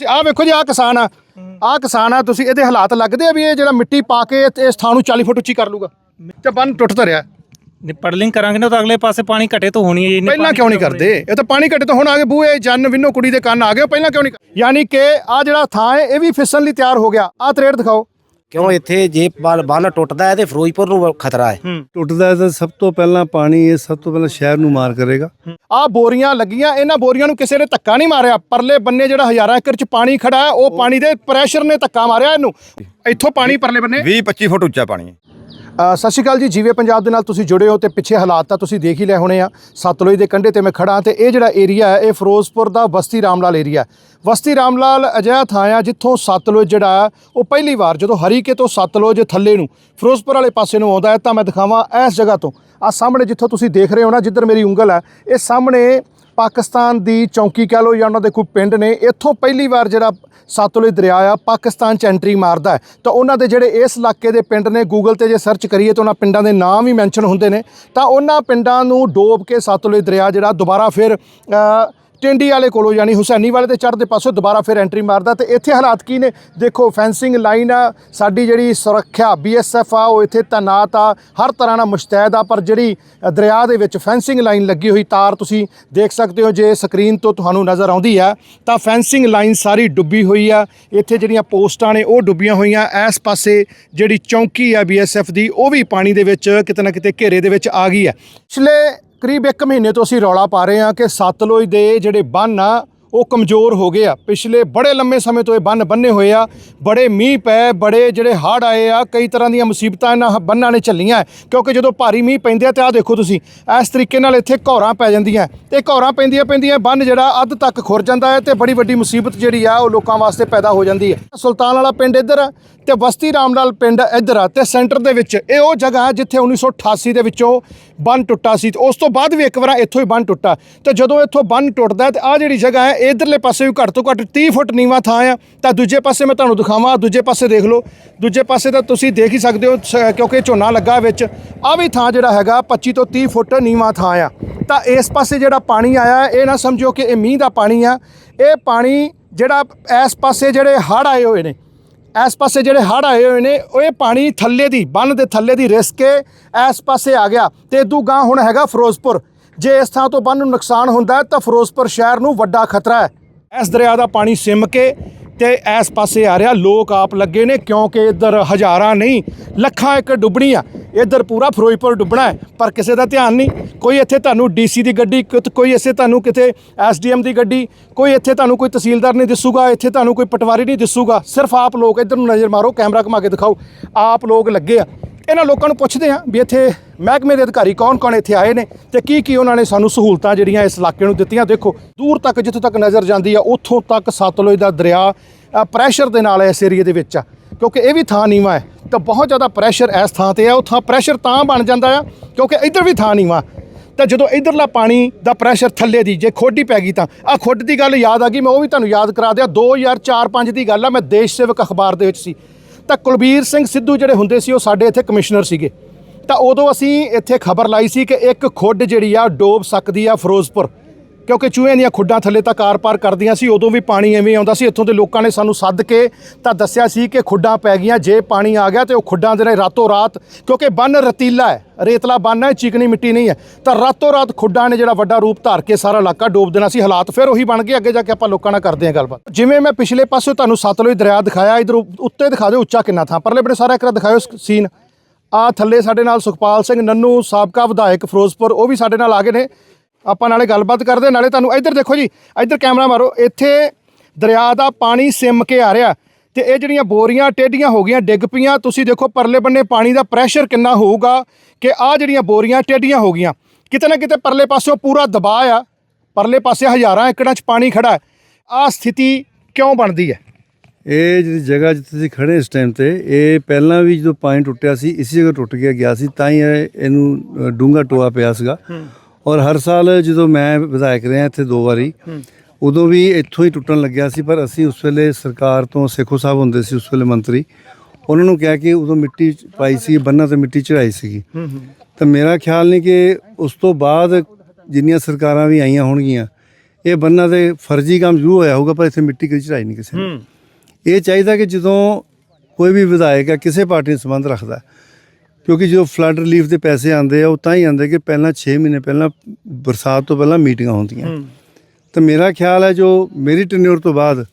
ਆਹ ਵੇਖੋ ਜੀ ਆਹ ਕਿਸਾਨ ਆ। ਆਹ ਕਿਸਾਨ ਆ ਤੁਸੀਂ ਇਹਦੇ ਹਾਲਾਤ ਲੱਗਦੇ ਆ ਵੀ ਇਹ ਜਿਹੜਾ ਮਿੱਟੀ ਪਾ ਕੇ ਇਸ ਥਾਂ ਨੂੰ 40 ਫੁੱਟ ਉੱਚੀ ਕਰ ਲੂਗਾ? ਤੇ ਬੰਨ ਟੁੱਟ ਰਿਹਾ। ਨਹੀਂ ਪੜਲਿੰਗ ਕਰਾਂਗੇ ਨਾ ਤਾਂ ਅਗਲੇ ਪਾਸੇ ਪਾਣੀ ਘਟੇ ਤਾਂ ਹੋਣੀ ਹੈ ਜੀ, ਪਹਿਲਾਂ ਕਿਉਂ ਨਹੀਂ ਕਰਦੇ? ਇਹ ਤਾਂ ਪਾਣੀ ਘੱਟੇ ਤੋਂ ਹੁਣ ਆ ਗਏ ਬੂਏ ਜਨ ਵਿਨੋ ਕੁੜੀ ਦੇ ਕੰਨ ਆ ਗਏ ਪਹਿਲਾਂ ਕਿਉਂ ਨਹੀਂ ਯਾਨੀ ਕਿ ਆ ਜਿਹੜਾ ਥਾਂ ਹੈ ਇਹ ਵੀ ਫਿਸਣ ਲਈ ਤਿਆਰ ਹੋ ਗਿਆ। ਆਹ ਤਰੇੜ ਦਿਖਾਓ। ਕਿਉਂ ਇੱਥੇ ਜੇ ਬੰਨ ਬੰਨ ਟੁੱਟਦਾ ਹੈ ਤੇ ਫਿਰੋਜ਼ਪੁਰ ਨੂੰ ਖਤਰਾ ਹੈ। ਟੁੱਟਦਾ ਹੈ ਤਾਂ ਸਭ ਤੋਂ ਪਹਿਲਾਂ ਪਾਣੀ ਇਹ ਸਭ ਤੋਂ ਪਹਿਲਾਂ ਸ਼ਹਿਰ ਨੂੰ ਮਾਰ ਕਰੇਗਾ। ਆਹ ਬੋਰੀਆਂ ਲੱਗੀਆਂ ਇਹਨਾਂ ਬੋਰੀਆਂ ਨੂੰ ਕਿਸੇ ਨੇ ਧੱਕਾ ਨਹੀਂ ਮਾਰਿਆ। ਪਰਲੇ ਬੰਨੇ ਜਿਹੜਾ ਹਜ਼ਾਰਾਂ ਏਕੜ ਚ ਪਾਣੀ ਖੜਾ ਹੈ ਉਹ ਪਾਣੀ ਦੇ ਪ੍ਰੈਸ਼ਰ ਨੇ ਧੱਕਾ ਮਾਰਿਆ ਇਹਨੂੰ। ਇੱਥੋਂ ਪਾਣੀ ਪਰਲੇ ਬੰਨੇ। 20 25 ਫੁੱਟ ਉੱਚਾ ਪਾਣੀ ਹੈ। ਸਤਿ ਸ਼੍ਰੀ ਅਕਾਲ ਜੀ, ਜੀਵੇ ਪੰਜਾਬ ਦੇ ਨਾਲ ਤੁਸੀਂ ਜੁੜੇ ਹੋ ਤੇ ਪਿੱਛੇ ਹਾਲਾਤ ਤਾਂ ਤੁਸੀਂ ਦੇਖ ਹੀ ਲੈ ਹੋਣੇ ਆ। ਸਤਲੁਜ ਦੇ ਕੰਢੇ ਤੇ ਮੈਂ ਖੜਾ ਤੇ ਇਹ ਜਿਹੜਾ ਏਰੀਆ ਹੈ, ਇਹ ਫਿਰੋਜ਼ਪੁਰ ਦਾ ਬਸਤੀ ਰਾਮਲਾਲ ਏਰੀਆ ਬਸਤੀ ਰਾਮਲਾਲ ਅਜਿਹਾ ਥਾਂ ਆ ਜਿੱਥੋਂ ਸਤਲੁਜ ਜਿਹੜਾ ਉਹ ਪਹਿਲੀ ਵਾਰ ਜਦੋਂ ਹਰੀਕੇ ਤੋਂ ਸਤਲੁਜ ਥੱਲੇ ਨੂੰ ਫਿਰੋਜ਼ਪੁਰ ਵਾਲੇ ਪਾਸੇ ਨੂੰ ਆਉਂਦਾ ਹੈ ਤਾਂ ਮੈਂ ਦਿਖਾਵਾਂ ਇਸ ਜਗ੍ਹਾ ਤੋਂ। ਆ ਸਾਹਮਣੇ ਜਿੱਥੋਂ ਤੁਸੀਂ ਦੇਖ ਰਹੇ ਹੋ ਨਾ, ਜਿੱਧਰ ਮੇਰੀ ਉਂਗਲ ਹੈ, ਇਹ ਸਾਹਮਣੇ ਪਾਕਿਸਤਾਨ ਦੀ ਚੌਂਕੀ ਕਹਿ ਲਓ ਜਾਂ ਉਹਨਾਂ ਦੇ ਕੋਈ ਪਿੰਡ ਨੇ, ਇੱਥੋਂ ਪਹਿਲੀ ਵਾਰ ਜਿਹੜਾ ਸਤਲੁਜ ਦਰਿਆ ਆ, ਪਾਕਿਸਤਾਨ ਚ ਐਂਟਰੀ ਮਾਰਦਾ ਹੈ। ਤਾਂ ਉਹਨਾਂ ਦੇ ਜਿਹੜੇ ਇਸ ਇਲਾਕੇ ਦੇ ਪਿੰਡ ਨੇ ਗੂਗਲ ਤੇ ਜੇ ਸਰਚ ਕਰੀਏ ਤਾਂ ਉਹਨਾਂ ਪਿੰਡਾਂ ਦੇ ਨਾਮ ਹੀ ਮੈਂਸ਼ਨ ਹੁੰਦੇ ਨੇ। ਤਾਂ ਉਹਨਾਂ ਪਿੰਡਾਂ ਨੂੰ ਡੋਬ ਕੇ ਸਤਲੁਜ ਦਰਿਆ ਜਿਹੜਾ, ਦੁਬਾਰਾ ਫਿਰ ਟਿੰਡੀ ਵਾਲੇ ਕੋਲੋਂ ਯਾਨੀ ਹੁਸੈਨੀ ਵਾਲੇ ਤੇ ਚੜ੍ਹਦੇ ਪਾਸੋਂ ਦੁਬਾਰਾ ਫਿਰ ਐਂਟਰੀ ਮਾਰਦਾ ਤੇ ਇੱਥੇ ਹਾਲਾਤ ਕੀ ਨੇ? ਦੇਖੋ ਫੈਂਸਿੰਗ ਲਾਈਨ ਆ, ਸਾਡੀ ਜਿਹੜੀ ਸੁਰੱਖਿਆ ਬੀਐਸਐਫ ਆ, ਉਹ ਇੱਥੇ ਤਾਇਨਾਤ ਆ, ਹਰ ਤਰ੍ਹਾਂ ਨਾਲ ਮੁਸ਼ਤੈਦ ਆ, ਪਰ ਜਿਹੜੀ ਦਰਿਆ ਦੇ ਵਿੱਚ ਫੈਂਸਿੰਗ ਲਾਈਨ ਲੱਗੀ ਹੋਈ ਤਾਰ ਤੁਸੀਂ ਦੇਖ ਸਕਦੇ ਹੋ, ਜੇ ਸਕਰੀਨ ਤੋਂ ਤੁਹਾਨੂੰ ਨਜ਼ਰ ਆਉਂਦੀ ਆ, ਤਾਂ ਫੈਂਸਿੰਗ ਲਾਈਨ ਸਾਰੀ ਡੁੱਬੀ ਹੋਈ ਆ, ਇੱਥੇ ਜਿਹੜੀਆਂ ਪੋਸਟਾਂ ਨੇ, ਉਹ ਡੁੱਬੀਆਂ ਹੋਈਆਂ, ਇਸ ਪਾਸੇ ਜਿਹੜੀ ਚੌਂਕੀ ਆ ਬੀਐਸਐਫ ਦੀ, ਉਹ ਵੀ ਪਾਣੀ ਦੇ ਵਿੱਚ ਕਿਤੇ ਨਾ ਕਿਤੇ ਘੇਰੇ ਦੇ ਵਿੱਚ ਆ ਗਈ ਹੈ ਪਿਛਲੇ ਕਰੀਬ 1 ਮਹੀਨੇ ਤੋਂ ਅਸੀਂ ਰੌਲਾ ਪਾ ਰਹੇ ਹਾਂ ਕਿ ਸਤਲੁਜ ਦੇ ਜਿਹੜੇ ਬੰਨ ਆ ਉਹ ਕਮਜ਼ੋਰ ਹੋ ਗਏ ਆ। ਪਿਛਲੇ ਬੜੇ ਲੰਮੇ ਸਮੇਂ ਤੋਂ ਇਹ ਬੰਨ ਬੰਨੇ ਹੋਏ ਆ। ਬੜੇ ਮੀਂਹ ਪਏ ਬੜੇ ਜਿਹੜੇ ਹੜ੍ਹ ਆਏ ਆ, ਕਈ ਤਰ੍ਹਾਂ ਦੀਆਂ ਮੁਸੀਬਤਾਂ ਇਹਨਾਂ ਹ- ਬੰਨਾਂ ਨੇ ਝੱਲੀਆਂ। ਕਿਉਂਕਿ ਜਦੋਂ ਭਾਰੀ ਮੀਂਹ ਪੈਂਦੇ ਆ ਤੇ ਆ ਦੇਖੋ ਤੁਸੀਂ, ਇਸ ਤਰੀਕੇ ਨਾਲ ਇੱਥੇ ਘੌਰਾਂ ਪੈ ਜਾਂਦੀਆਂ। ਤੇ ਘੌਰਾਂ ਪੈਂਦੀਆਂ ਪੈਂਦੀਆਂ ਬੰਨ ਜਿਹੜਾ ਅੱਧ ਤੱਕ ਖੁਰ ਜਾਂਦਾ ਹੈ ਤੇ ਬੜੀ ਵੱਡੀ ਮੁਸੀਬਤ ਜਿਹੜੀ ਆ, ਉਹ ਲੋਕਾਂ ਵਾਸਤੇ ਪੈਦਾ ਹੋ ਜਾਂਦੀ ਹੈ। ਸੁਲਤਾਨ ਵਾਲਾ ਪਿੰਡ ਇੱਧਰ ਆ ਤੇ ਬਸਤੀ ਰਾਮਲਾਲ ਪਿੰਡ ਇੱਧਰ ਆ ਤੇ ਸੈਂਟਰ ਦੇ ਵਿੱਚ ਇਹ ਉਹ ਜਗ੍ਹਾ ਹੈ ਜਿੱਥੇ 1988 ਦੇ ਵਿੱਚੋਂ ਬੰਨ ਟੁੱਟਾ ਸੀ। ਤੇ ਉਸ ਤੋਂ ਬਾਅਦ ਵੀ ਇੱਕ ਵਾਰ ਇੱਥੋਂ ਹੀ ਬੰਨ ਟੁੱਟਾ। ਤੇ ਜਦੋਂ ਇੱਥੋਂ ਬੰਨ ਟੁੱਟਦਾ ਹੈ ਤੇ ਆ ਜਿਹੜੀ ਜਗ੍ਹਾ ਹੈ ਇਧਰਲੇ ਪਾਸੇ ਵੀ ਘੱਟ ਤੋਂ ਘੱਟ 30 ਫੁੱਟ ਨੀਵਾਂ ਥਾਂ ਆ, ਤਾਂ ਦੂਜੇ ਪਾਸੇ ਮੈਂ ਤੁਹਾਨੂੰ ਦਿਖਾਵਾਂ, ਦੂਜੇ ਪਾਸੇ ਦੇਖ ਲਓ। ਦੂਜੇ ਪਾਸੇ ਤਾਂ ਤੁਸੀਂ ਦੇਖ ਹੀ ਸਕਦੇ ਹੋ, ਸ- ਕਿਉਂਕਿ ਝੋਨਾ ਲੱਗਾ ਵਿੱਚ। ਆ ਵੀ ਥਾਂ ਜਿਹੜਾ ਹੈਗਾ 25 ਤੋਂ 30 ਫੁੱਟ ਨੀਵਾਂ ਥਾਂ ਆ। ਤਾਂ ਇਸ ਪਾਸੇ ਜਿਹੜਾ ਪਾਣੀ ਆਇਆ, ਇਹ ਨਾ ਸਮਝੋ ਕਿ ਇਹ ਮੀਂਹ ਦਾ ਪਾਣੀ ਆ। ਇਹ ਪਾਣੀ ਜਿਹੜਾ ਇਸ ਪਾਸੇ ਜਿਹੜੇ ਹੜ੍ਹ ਆਏ ਹੋਏ ਨੇ, ਇਸ ਪਾਸੇ ਜਿਹੜੇ ਹੜ੍ਹ ਆਏ ਹੋਏ ਨੇ ਉਹ ਇਹ ਪਾਣੀ ਥੱਲੇ ਦੀ ਬੰਨ ਦੇ ਥੱਲੇ ਦੀ ਰਿਸ ਕੇ ਇਸ ਪਾਸੇ ਆ ਗਿਆ। ਤੇ ਦੂਗਾ ਹੁਣ ਹੈਗਾ ਫਿਰੋਜ਼ਪੁਰ। ਜੇ ਇਸ ਥਾਂ ਤੋਂ ਬੰਨ ਨੂੰ ਨੁਕਸਾਨ ਹੁੰਦਾ ਤਾਂ ਫਿਰੋਜ਼ਪੁਰ ਸ਼ਹਿਰ ਨੂੰ ਵੱਡਾ ਖਤਰਾ ਹੈ। ਇਸ ਦਰਿਆ ਦਾ ਪਾਣੀ ਸਿਮ ਕੇ ਤੇ ਇਸ ਪਾਸੇ ਆ ਰਿਹਾ। ਲੋਕ ਆਪ ਲੱਗੇ ਨੇ, ਕਿਉਂਕਿ ਇੱਧਰ ਹਜ਼ਾਰਾਂ ਨਹੀਂ, ਲੱਖਾਂ ਏਕੜ ਡੁੱਬਣੀ ਆ ਇੱਧਰ ਪੂਰਾ ਫਿਰੋਜ਼ਪੁਰ ਡੁੱਬਣਾ ਹੈ, ਪਰ ਕਿਸੇ ਦਾ ਧਿਆਨ ਨਹੀਂ। ਕੋਈ ਇੱਥੇ ਤੁਹਾਨੂੰ ਡੀਸੀ ਦੀ ਗੱਡੀ, ਕਿਤ- ਕੋਈ ਇੱਥੇ ਤੁਹਾਨੂੰ ਕਿਤੇ ਐਸਡੀਐਮ ਦੀ ਗੱਡੀ, ਕੋਈ ਇੱਥੇ ਤੁਹਾਨੂੰ ਕੋਈ ਤਹਿਸੀਲਦਾਰ ਨਹੀਂ ਦਿਸੂਗਾ, ਇੱਥੇ ਤੁਹਾਨੂੰ ਕੋਈ ਪਟਵਾਰੀ ਨਹੀਂ ਦਿਸੂਗਾ। ਸਿਰਫ ਆਪ ਲੋਕ ਇੱਧਰ ਨੂੰ ਨਜ਼ਰ ਮਾਰੋ, ਕੈਮਰਾ ਘੁਮਾ ਕੇ ਦਿਖਾਓ। ਆਪ ਲੋਕ ਲੱਗੇ ਆ। ਇਹਨਾਂ ਲੋਕਾਂ ਨੂੰ ਪੁੱਛਦੇ ਹਾਂ ਵੀ ਇੱਥੇ ਮਹਿਕਮੇ ਦੇ ਅਧਿਕਾਰੀ ਕੌਣ-ਕੌਣ ਇੱਥੇ ਆਏ ਨੇ ਤੇ ਕੀ ਕੀ ਉਹਨਾਂ ਨੇ ਸਾਨੂੰ ਸਹੂਲਤਾਂ ਜਿਹੜੀਆਂ ਇਸ ਇਲਾਕੇ ਨੂੰ ਦਿੱਤੀਆਂ। ਦੇਖੋ, ਦੂਰ ਤੱਕ ਜਿੱਥੋਂ ਤੱਕ ਨਜ਼ਰ ਜਾਂਦੀ ਆ, ਉੱਥੋਂ ਤੱਕ ਸਤਲੁਜ ਦਾ ਦਰਿਆ ਪ੍ਰੈਸ਼ਰ ਦੇ ਨਾਲ ਇਸ ਏਰੀਏ ਦੇ ਵਿੱਚ ਆ। ਕਿਉਂਕਿ ਇਹ ਵੀ ਥਾਂ ਨੀਵਾਂ ਹੈ, ਤਾਂ ਬਹੁਤ ਜ਼ਿਆਦਾ ਪ੍ਰੈਸ਼ਰ ਇਸ ਥਾਂ ਤੇ ਆ। ਉਹ ਥਾਂ ਪ੍ਰੈਸ਼ਰ ਤਾਂ ਬਣ ਜਾਂਦਾ ਆ, ਕਿਉਂਕਿ ਇੱਧਰ ਵੀ ਥਾਂ ਨੀਵਾਂ। ਤਾਂ ਜਦੋਂ ਇਧਰਲਾ ਪਾਣੀ ਦਾ ਪ੍ਰੈਸ਼ਰ ਥੱਲੇ ਦੀ, ਜੇ ਖੋਡੀ ਪੈ ਗਈ ਤਾਂ। ਆ ਖੁੱਡ ਦੀ ਗੱਲ ਯਾਦ ਆ ਗਈ, ਮੈਂ ਉਹ ਵੀ ਤੁਹਾਨੂੰ ਯਾਦ ਕਰਾ ਦਿਆਂ। 2004-5 ਦੀ ਗੱਲ ਆ, ਮੈਂ ਦੇਸ਼ ਸੇਵਕ ਅਖਬਾਰ ਦੇ ਵਿੱਚ ਸੀ। ਤਾਂ ਕੁਲਬੀਰ ਸਿੰਘ ਸਿੱਧੂ ਜਿਹੜੇ ਹੁੰਦੇ ਸੀ, ਉਹ ਸਾਡੇ ਇੱਥੇ ਕਮਿਸ਼ਨਰ ਸੀਗੇ। ਤਾਂ ਉਦੋਂ ਅਸੀਂ ਇੱਥੇ ਖਬਰ ਲਾਈ ਸੀ ਕਿ ਇੱਕ ਖੁੱਡ ਜਿਹੜੀ ਆ, ਡੋਬ ਸਕਦੀ ਆ ਫਿਰੋਜ਼ਪੁਰ। ਕਿਉਂਕਿ ਚੂਹਿਆਂ ਦੀਆਂ ਖੁੱਡਾਂ ਥੱਲੇ ਤੱਕ ਆਰ-ਪਾਰ ਕਰਦੀਆਂ ਸੀ, ਉਦੋਂ ਵੀ ਪਾਣੀ ਐਵੇਂ ਆਉਂਦਾ ਸੀ। ਇੱਥੋਂ ਦੇ ਲੋਕਾਂ ਨੇ ਸਾਨੂੰ ਸੱਦ ਕੇ ਤਾਂ ਦੱਸਿਆ ਸੀ ਕਿ ਖੁੱਡਾਂ ਪੈ ਗਈਆਂ, ਜੇ ਪਾਣੀ ਆ ਗਿਆ ਤੇ ਉਹ ਖੁੱਡਾਂ ਦੇ ਨੇ ਰਾਤੋਂ ਰਾਤ, ਕਿਉਂਕਿ ਬੰਨ ਰਤੀਲਾ ਹੈ, ਰੇਤਲਾ ਬੰਨ ਹੈ, ਚੀਕਣੀ ਮਿੱਟੀ ਨਹੀਂ ਹੈ। ਤਾਂ ਰਾਤੋਂ ਰਾਤ ਖੁੱਡਾਂ ਨੇ ਜਿਹੜਾ ਵੱਡਾ ਰੂਪ ਧਾਰ ਕੇ ਸਾਰਾ ਇਲਾਕਾ ਡੋਬ ਦੇਣਾ ਸੀ, ਹਾਲਾਤ ਫਿਰ ਉਹੀ ਬਣ ਗਏ। ਅੱਗੇ ਜਾ ਕੇ ਆਪਾਂ ਲੋਕਾਂ ਨਾਲ ਕਰਦੇ ਹਾਂ ਗੱਲਬਾਤ। ਜਿਵੇਂ ਮੈਂ ਪਿਛਲੇ ਪਾਸੇ ਤੁਹਾਨੂੰ ਸਤਲੁਜ ਦਰਿਆ ਦਿਖਾਇਆ, ਇਧਰ ਉੱਤੇ ਦਿਖਾ ਦਿਓ, ਉੱਚਾ ਕਿੰਨਾ ਥਾਂ। ਪਰਲੇ ਬੜੇ ਸਾਰਾ ਇੱਕ ਦਿਖਾਇਓ ਸੀਨ। ਆ ਥੱਲੇ ਸਾਡੇ ਨਾਲ ਸੁਖਪਾਲ ਸਿੰਘ, ਨੰਨੂ, ਸਾਬਕਾ ਵਿਧਾਇਕ ਫਿਰੋਜ਼ਪੁਰ, ਉਹ ਵੀ ਸਾਡੇ ਨਾਲ ਆ ਗਏ ਨੇ। ਆਪਾਂ ਨਾਲੇ ਗੱਲਬਾਤ ਕਰਦੇ ਨਾਲੇ ਤੁਹਾਨੂੰ ਇੱਧਰ ਦੇਖੋ ਜੀ ਇੱਧਰ ਕੈਮਰਾ ਮਾਰੋ ਇੱਥੇ ਦਰਿਆ ਦਾ ਪਾਣੀ ਸਿਮ ਕੇ ਆ ਰਿਹਾ ਤੇ ਇਹ ਜਿਹੜੀਆਂ ਬੋਰੀਆਂ ਟੇਢੀਆਂ ਹੋ ਗਈਆਂ ਡਿੱਗ ਪਈਆਂ ਤੁਸੀਂ ਦੇਖੋ ਪਰਲੇ ਬੰਨੇ ਪਾਣੀ ਦਾ ਪ੍ਰੈਸ਼ਰ ਕਿੰਨਾ ਹੋਊਗਾ ਕਿ ਆ ਜਿਹੜੀਆਂ ਬੋਰੀਆਂ ਟੇਢੀਆਂ ਹੋ ਗਈਆਂ ਕਿਤੇ ਨਾ ਕਿਤੇ ਪਰਲੇ ਪਾਸਿਓਂ ਪੂਰਾ ਦਬਾਅ ਆ ਪਰਲੇ ਪਾਸੇ ਹਜ਼ਾਰਾਂ ਏਕੜਾਂ 'ਚ ਪਾਣੀ ਖੜਾ ਹੈ। ਆ ਸਥਿਤੀ ਕਿਉਂ ਬਣਦੀ ਹੈ? ਇਹ ਜਿਹੜੀ ਜਗ੍ਹਾ ਜਿੱਥੇ ਅਸੀਂ ਖੜੇ ਇਸ ਟਾਈਮ ਤੇ ਇਹ ਪਹਿਲਾਂ ਵੀ ਜਦੋਂ ਪਾਣੀ ਟੁੱਟਿਆ ਸੀ ਇਸੇ ਜਗ੍ਹਾ ਟੁੱਟ ਗਿਆ ਗਿਆ ਸੀ ਤਾਂ ਹੀ ਇਹ- ਇਹਨੂੰ ਡੂੰਗਾ ਟੋਆ ਪਿਆ ਸੀਗਾ। ਔਰ ਹਰ ਸਾਲ ਜਦੋਂ ਮੈਂ ਵਿਧਾਇਕ ਰਿਹਾ ਇੱਥੇ ਦੋ ਵਾਰੀ ਉਦੋਂ ਵੀ ਇੱਥੋਂ ਹੀ ਟੁੱਟਣ ਲੱਗਿਆ ਸੀ ਪਰ ਅਸੀਂ ਉਸ ਵੇਲੇ ਸਰਕਾਰ ਤੋਂ ਸੇਖੋ ਸਾਹਿਬ ਹੁੰਦੇ ਸੀ ਉਸ ਵੇਲੇ ਮੰਤਰੀ। ਉਹਨਾਂ ਨੂੰ ਕਿਹਾ ਕਿ ਉਦੋਂ ਮਿੱਟੀ ਪਾਈ ਸੀ ਬੰਨਾਂ ਤੇ ਮਿੱਟੀ ਚੜਾਈ ਸੀਗੀ। ਤਾਂ ਮੇਰਾ ਖਿਆਲ ਨਹੀਂ ਕਿ ਉਸ ਤੋਂ ਬਾਅਦ ਜਿੰਨੀਆਂ ਸਰਕਾਰਾਂ ਵੀ ਆਈਆਂ ਹੋਣਗੀਆਂ ਇਹ ਬੰਨਾਂ ਦੇ ਫਰਜ਼ੀ ਕੰਮ ਜ਼ਰੂਰ ਹੋਇਆ ਹੋਊਗਾ ਪਰ ਇੱਥੇ ਮਿੱਟੀ ਕਦੀ ਚੜਾਈ ਨਹੀਂ ਕਿਸੇ ਨੇ। ਇਹ ਚਾਹੀਦਾ ਕਿ ਜਦੋਂ ਕੋਈ ਵੀ ਵਿਧਾਇਕ ਹੈ ਕਿਸੇ ਪਾਰਟੀ ਨਾਲ ਸੰਬੰਧ ਰੱਖਦਾ ਹੈ, ਕਿਉਂਕਿ ਜਦੋਂ ਫਲੱਡ ਰਿਲੀਫ ਦੇ ਪੈਸੇ ਆਉਂਦੇ ਆ ਉਹ ਤਾਂ ਹੀ ਆਉਂਦੇ ਕਿ ਪਹਿਲਾਂ 6 ਮਹੀਨੇ ਪਹਿਲਾਂ ਬਰਸਾਤ ਤੋਂ ਪਹਿਲਾਂ ਮੀਟਿੰਗਾਂ ਹੁੰਦੀਆਂ। ਤਾਂ ਮੇਰਾ ਖਿਆਲ ਹੈ ਜੋ ਮੇਰੀ ਟੈਨਿਓਰ ਤੋਂ ਬਾਅਦ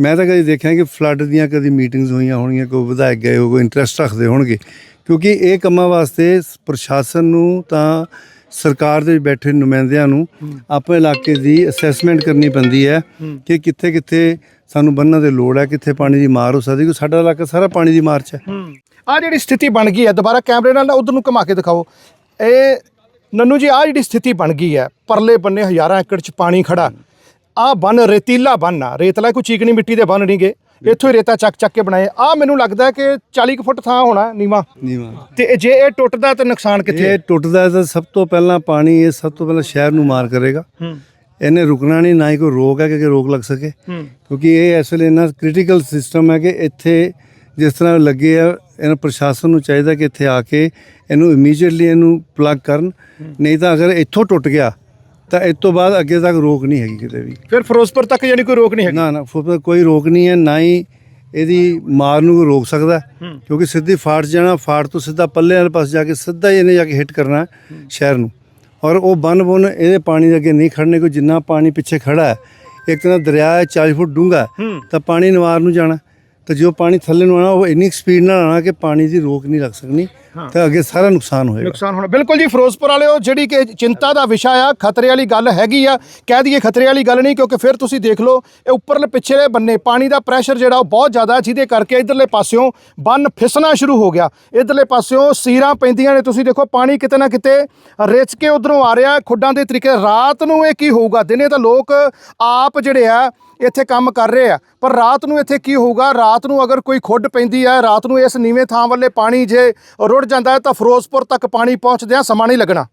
ਮੈਂ ਤਾਂ ਕਦੀ ਦੇਖਿਆ ਕਿ ਫਲੱਡ ਦੀਆਂ ਕਦੀ ਮੀਟਿੰਗਸ ਹੋਈਆਂ ਹੋਣਗੀਆਂ ਕੋਈ ਵਿਧਾਇਕ ਗਏ ਹੋ ਕੋਈ ਇੰਟਰਸਟ ਰੱਖਦੇ ਹੋਣਗੇ। ਕਿਉਂਕਿ ਇਹ ਕੰਮਾਂ ਵਾਸਤੇ ਪ੍ਰਸ਼ਾਸਨ ਨੂੰ ਤਾਂ ਸਰਕਾਰ ਦੇ ਬੈਠੇ ਨੁਮਾਇੰਦਿਆਂ ਨੂੰ ਆਪਣੇ ਇਲਾਕੇ ਦੀ ਅਸੈਸਮੈਂਟ ਕਰਨੀ ਪੈਂਦੀ ਹੈ ਕਿ ਕਿੱਥੇ ਕਿੱਥੇ ਸਾਨੂੰ ਬੰਨਾਂ ਦੇ ਲੋੜ ਹੈ ਕਿੱਥੇ ਪਾਣੀ ਦੀ ਮਾਰ ਹੋ ਸਕਦੀ ਕਿਉਂਕਿ ਸਾਡਾ ਇਲਾਕਾ ਸਾਰਾ ਪਾਣੀ ਦੀ ਮਾਰ 'ਚ ਹੈ। ਆ ਜਿਹੜੀ ਸਥਿਤੀ ਬਣ ਗਈ ਹੈ ਦੁਬਾਰਾ ਕੈਮਰੇ ਨਾਲ ਉਧਰ ਨੂੰ ਘੁਮਾ ਕੇ ਦਿਖਾਓ। ਇਹ ਨੰਨੂ ਜੀ ਆ ਜਿਹੜੀ ਸਥਿਤੀ ਬਣ ਗਈ ਹੈ ਪਰਲੇ ਬੰਨੇ ਹਜ਼ਾਰਾਂ ਏਕੜ ਚ ਪਾਣੀ ਖੜਾ ਆ ਬੰਨ ਰੇਤੀਲਾ ਬੰਨ ਆ ਰੇਤਲਾ ਕੋਈ ਚੀਕਣੀ ਮਿੱਟੀ ਦੇ ਬੰਨ ਨਹੀਂਗੇ ਇੱਥੋਂ ਹੀ ਰੇਤਾ ਚੱਕ ਚੱਕ ਕੇ ਬਣਾਏ। ਆ ਮੈਨੂੰ ਲੱਗਦਾ ਕਿ 40 ਕੁ ਫੁੱਟ ਥਾਂ ਹੋਣਾ ਨੀਵਾ। ਨੀਵਾਂ। ਤੇ ਜੇ ਇਹ ਟੁੱਟਦਾ ਤਾਂ ਨੁਕਸਾਨ ਕਿੱਥੇ ਇਹ ਟੁੱਟਦਾ ਤਾਂ ਸਭ ਤੋਂ ਪਹਿਲਾਂ ਪਾਣੀ ਇਹ ਸਭ ਤੋਂ ਪਹਿਲਾਂ ਸ਼ਹਿਰ ਨੂੰ ਮਾਰ ਕਰੇਗਾ। ਹੂੰ। ਇਹਨੇ ਰੁਕਣਾ ਨਹੀਂ ਨਾ ਹੀ ਕੋਈ ਰੋਕ ਹੈ ਕਿ ਰੋਕ ਲੱਗ ਸਕੇ। ਕਿਉਂਕਿ ਇਹ ਇਸ ਵੇਲੇ ਇੰਨਾ ਕ੍ਰਿਟੀਕਲ ਸਿਸਟਮ ਹੈ ਕਿ ਇੱਥੇ ਜਿਸ ਤਰ੍ਹਾਂ ਲੱਗੇ ਆ ਇਹਨਾਂ ਪ੍ਰਸ਼ਾਸਨ ਨੂੰ ਚਾਹੀਦਾ ਕਿ ਇੱਥੇ ਆ ਕੇ ਇਹਨੂੰ ਇਮੀਡੀਏਟਲੀ ਇਹਨੂੰ ਪਲੱਗ ਕਰਨ। ਨਹੀਂ ਤਾਂ ਅਗਰ ਇੱਥੋਂ ਟੁੱਟ ਗਿਆ ਤਾਂ ਇਸ ਤੋਂ ਬਾਅਦ ਅੱਗੇ ਤੱਕ ਰੋਕ ਨਹੀਂ ਹੈਗੀ ਕਿਤੇ ਵੀ। ਫਿਰ ਫਿਰੋਜ਼ਪੁਰ ਤੱਕ ਯਾਨੀ ਕੋਈ ਰੋਕ ਨਹੀਂ ਹੈਗੀ? ਨਾ ਨਾ ਫਿਰ ਕੋਈ ਰੋਕ ਨਹੀਂ ਹੈ ਨਾ ਹੀ ਇਹਦੀ ਮਾਰ ਨੂੰ ਕੋਈ ਰੋਕ ਸਕਦਾ। ਕਿਉਂਕਿ ਸਿੱਧੀ ਫਾੜ ਜਾਣਾ ਫਾੜ ਤੋਂ ਸਿੱਧਾ ਪੱਲੇ ਵਾਲੇ ਪਾਸੇ ਜਾ ਕੇ ਸਿੱਧਾ ਹੀ ਇਹਨੇ ਜਾ ਕੇ ਹਿੱਟ ਕਰਨਾ ਸ਼ਹਿਰ ਨੂੰ। ਔਰ ਉਹ ਬੰਨ ਬੁੰਨ ਇਹਦੇ ਪਾਣੀ ਦੇ ਅੱਗੇ ਨਹੀਂ ਖੜਨੇ ਕੋਈ ਜਿੰਨਾ ਪਾਣੀ ਪਿੱਛੇ ਖੜਾ ਹੈ ਇੱਕ ਤਾਂ ਦਰਿਆ ਹੈ 40 ਫੁੱਟ ਡੂੰਘਾ ਤਾਂ ਪਾਣੀ ਨਵਾਰ ਨੂੰ ਜਾਣਾ। ਤਾਂ ਜੋ ਪਾਣੀ ਥੱਲੇ ਨੂੰ ਆਣਾ ਉਹ ਇੰਨੀ ਸਪੀਡ ਨਾਲ ਆਣਾ ਕਿ ਪਾਣੀ ਦੀ ਰੋਕ ਨਹੀਂ ਲੱਗ ਸਕਣੀ ਤਾਂ ਅੱਗੇ ਸਾਰਾ ਨੁਕਸਾਨ ਹੋਏਗਾ। ਨੁਕਸਾਨ ਹੋਣਾ। ਬਿਲਕੁਲ ਜੀ ਫਿਰੋਜ਼ਪੁਰ ਵਾਲਿਓ ਜਿਹੜੀ ਕਿ ਚਿੰਤਾ ਦਾ ਵਿਸ਼ਾ ਆ ਖਤਰੇ ਵਾਲੀ ਗੱਲ ਹੈਗੀ ਆ। ਕਹਿ ਦਈਏ ਖਤਰੇ ਵਾਲੀ ਗੱਲ ਨਹੀਂ ਕਿਉਂਕਿ ਫਿਰ ਤੁਸੀਂ ਦੇਖ ਲਓ ਇਹ ਉੱਪਰਲੇ ਪਿਛਲੇ ਬੰਨੇ ਪਾਣੀ ਦਾ ਪ੍ਰੈਸ਼ਰ ਜਿਹੜਾ ਉਹ ਬਹੁਤ ਜ਼ਿਆਦਾ ਹੈ, ਜਿਹਦੇ ਕਰਕੇ ਇਧਰਲੇ ਪਾਸਿਓਂ ਬੰਨ ਫਿਸਣਾ ਸ਼ੁਰੂ ਹੋ ਗਿਆ। ਇਧਰਲੇ ਪਾਸਿਓਂ ਸੀਰਾਂ ਪੈਂਦੀਆਂ ਨੇ। ਤੁਸੀਂ ਦੇਖੋ ਪਾਣੀ ਕਿਤੇ ਨਾ ਕਿਤੇ ਰਿਚ ਕੇ ਉਧਰੋਂ ਆ ਰਿਹਾ। ਖੁੱਡਾਂ ਦੇ ਤਰੀਕੇ ਰਾਤ ਨੂੰ ਇਹ ਕੀ ਹੋਊਗਾ? ਦਿਨੇ ਤਾਂ ਲੋਕ ਆਪ ਜਿਹੜੇ ਆ ਇੱਥੇ ਕੰਮ ਕਰ ਰਹੇ ਆ। ਪਰ ਰਾਤ ਨੂੰ ਇੱਥੇ ਕੀ ਹੋਊਗਾ? ਰਾਤ ਨੂੰ ਅਗਰ ਕੋਈ ਖੁੱਡ ਪੈਂਦੀ ਹੈ ਰਾਤ ਨੂੰ ਇਸ ਨੀਵੇਂ ਥਾਂ ਵੱਲੇ ਪਾਣੀ ਜੇ ਰੁੜ ਜਾਂਦਾ ਹੈ ਤਾਂ ਫਿਰੋਜ਼ਪੁਰ ਤੱਕ ਪਾਣੀ ਪਹੁੰਚਦਿਆਂ ਸਮਾਂ ਨਹੀਂ ਲੱਗਣਾ।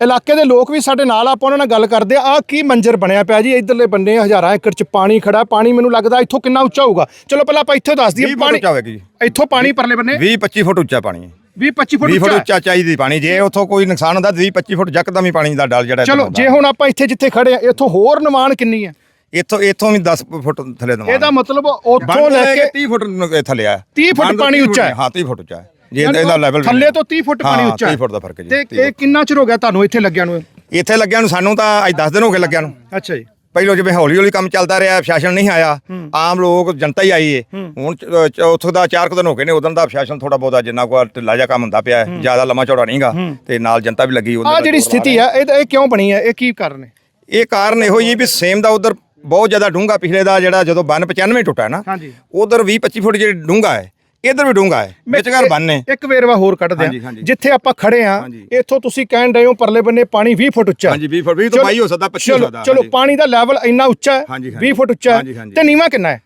ਇਲਾਕੇ ਦੇ ਲੋਕ ਵੀ ਸਾਡੇ ਨਾਲ ਆਪਾਂ ਉਹਨਾਂ ਨਾਲ ਗੱਲ ਕਰਦੇ ਆ। ਆਹ ਕੀ ਮੰਜ਼ਰ ਬਣਿਆ ਪਿਆ ਜੀ? ਇਧਰਲੇ ਬੰਨੇ ਹਜ਼ਾਰਾਂ ਏਕੜ ਚ ਪਾਣੀ ਖੜਾ ਪਾਣੀ ਮੈਨੂੰ ਲੱਗਦਾ ਇੱਥੋਂ ਕਿੰਨਾ ਉੱਚਾ ਹੋਊਗਾ। ਚਲੋ ਪਹਿਲਾਂ ਆਪਾਂ ਇੱਥੋਂ ਦੱਸ ਦਈਏ 20 ਫੁੱਟ ਪਾਣੀ ਉੱਚਾ ਹੋਵੇਗੀ ਜੀ। ਇੱਥੋਂ ਪਾਣੀ ਪਰਲੇ ਬੰਨੇ? 20 25 ਫੁੱਟ ਉੱਚਾ ਪਾਣੀ ਹੈ। 20 25 ਫੁੱਟ 20 ਫੁੱਟ ਉੱਚਾ? ਉੱਚਾ ਚਾਹੀਦੀ ਪਾਣੀ। ਜੇ ਉੱਥੋਂ ਕੋਈ ਨੁਕਸਾਨ ਹੁੰਦਾ 20 25 ਫੁੱਟ ਜੱਕਦਮ ਹੀ ਪਾਣੀ ਦਾ ਡਲ ਜਿਹੜਾ ਚਲੋ ਜੇ ਹੁਣ ਆਪਾਂ ਇੱਥੇ ਜਿੱਥੇ ਖੜੇ ਆ ਇੱਥੋਂ ਹੋਰ ਨਿਮਾਣ ਕਿੰਨੀ ਹੈ? ਇੱਥੋਂ ਇੱਥੋਂ ਵੀ 10 ਫੁੱਟ ਥੱਲੇ ਦਵਾਂ ਇਹਦਾ ਮਤਲਬ ਉੱਥੋਂ ਲੈ ਕੇ 30 ਫੁੱਟ ਨੂੰ ਥੱਲੇ ਆ। 30 ਫੁੱਟ ਪਾਣੀ 30 ਉੱਚਾ ਹੈ। ਹਾਂ 30 ਫੁੱਟ ਉੱਚਾ ਹੈ। ਜੇ ਇਹਦਾ ਲੈਵਲ ਥੱਲੇ ਤੋਂ 30 ਫੁੱਟ ਪਾਣੀ ਉੱਚਾ ਹੈ। 30 ਫੁੱਟ ਦਾ ਫ਼ਰਕ ਹੈ ਤੇ ਜੀ ਇਹ ਕਿੰਨਾ ਚਿਰ ਹੋ ਗਿਆ ਤੁਹਾਨੂੰ ਇੱਥੇ ਲੱਗਿਆ ਨੂੰ ਇੱਥੇ ਲੱਗਿਆ ਨੂੰ ਸਾਨੂੰ ਤਾਂ ਅੱਜ 10 ਦਿਨ ਹੋ ਗਏ ਲੱਗਿਆ ਨੂੰ। ਅੱਛਾ ਜੀ। ਪਹਿਲਾਂ ਜਿਵੇਂ ਹੌਲੀ ਹੌਲੀ ਕੰਮ ਚੱਲਦਾ ਰਿਹਾ ਪ੍ਰਸ਼ਾਸਨ ਨਹੀਂ ਆਇਆ ਆਮ ਲੋਕ ਜਨਤਾ ਹੀ ਆਈ ਏ। ਹੁਣ ਉੱਥੋਂ ਦਾ ਚਾਰ ਕੁ ਦਿਨ ਹੋ ਗਏ ਨੇ ਉਦੋਂ ਦਾ ਪ੍ਰਸ਼ਾਸਨ ਥੋੜਾ ਬਹੁਤਾ ਜਿੰਨਾ ਕੋ ਢਿੱਲਾ ਜਿਹਾ ਕੰਮ ਹੁੰਦਾ ਪਿਆ ਹੈ ਜ਼ਿਆਦਾ ਲੰਮਾ ਚੌੜਾ ਨਹੀਂਗਾ ਤੇ ਨਾਲ ਜਨਤਾ ਵੀ ਲੱਗੀ ਉਹਦੇ ਆ ਜਿਹੜੀ ਸਥਿਤੀ ਆ ਇਹ ਇਹ ਕਿਉਂ ਬਣੀ ਹੈ? ਇਹ ਕੀ ਕਾਰਨ ਹੈ? ਇਹ ਕਾਰਨ ਇਹੋ ਹੀ ਵੀ ਸੇਮ ਦਾ ਉਧਰ ਬਹੁਤ ਜ਼ਿਆਦਾ ਡੂੰਘਾ ਪਿਛਲੇ ਦਾ ਜਿਹੜਾ ਜਦੋਂ ਬੰਨ 95 ਟੁੱਟਾ ਨਾ ਹਾਂਜੀ। ਉਧਰ 20 25 ਫੁੱਟ ਜਿਹੜਾ ਡੂੰਘਾ ਹੈ ਇਧਰ ਵੀ ਡੂੰਘਾ ਹੈ ਵਿਚਕਾਰ ਬੰਨ ਨੇ ਇੱਕ ਵੇਰਵਾ ਹੋਰ ਕੱਢਦੇ ਹਾਂਜੀ, ਆ ਹਾਂਜੀ। ਜਿੱਥੇ ਆਪਾਂ ਖੜੇ ਆ। ਇੱਥੋਂ ਤੁਸੀਂ ਕਹਿਣ ਰਹੇ ਹੋ ਪਰਲੇ ਬੰਨੇ ਪਾਣੀ 20 ਫੁੱਟ ਉੱਚਾ। ਹਾਂਜੀ 20 ਫੁੱਟ 20 ਤੋਂ ਚਲੋ- 22 ਹੋ ਸਕਦਾ 25 ਹੋ ਸਕਦਾ ਚਲੋ। ਪਾਣੀ ਦਾ ਲੈਵਲ ਇੰਨਾ ਉੱਚਾ ਹੈ ਹਾਂਜੀ, ਹਾਂਜੀ। 20 ਫੁੱਟ ਉੱਚਾ। ਤੇ ਨੀਵਾ ਕਿੰਨਾ ਹੈ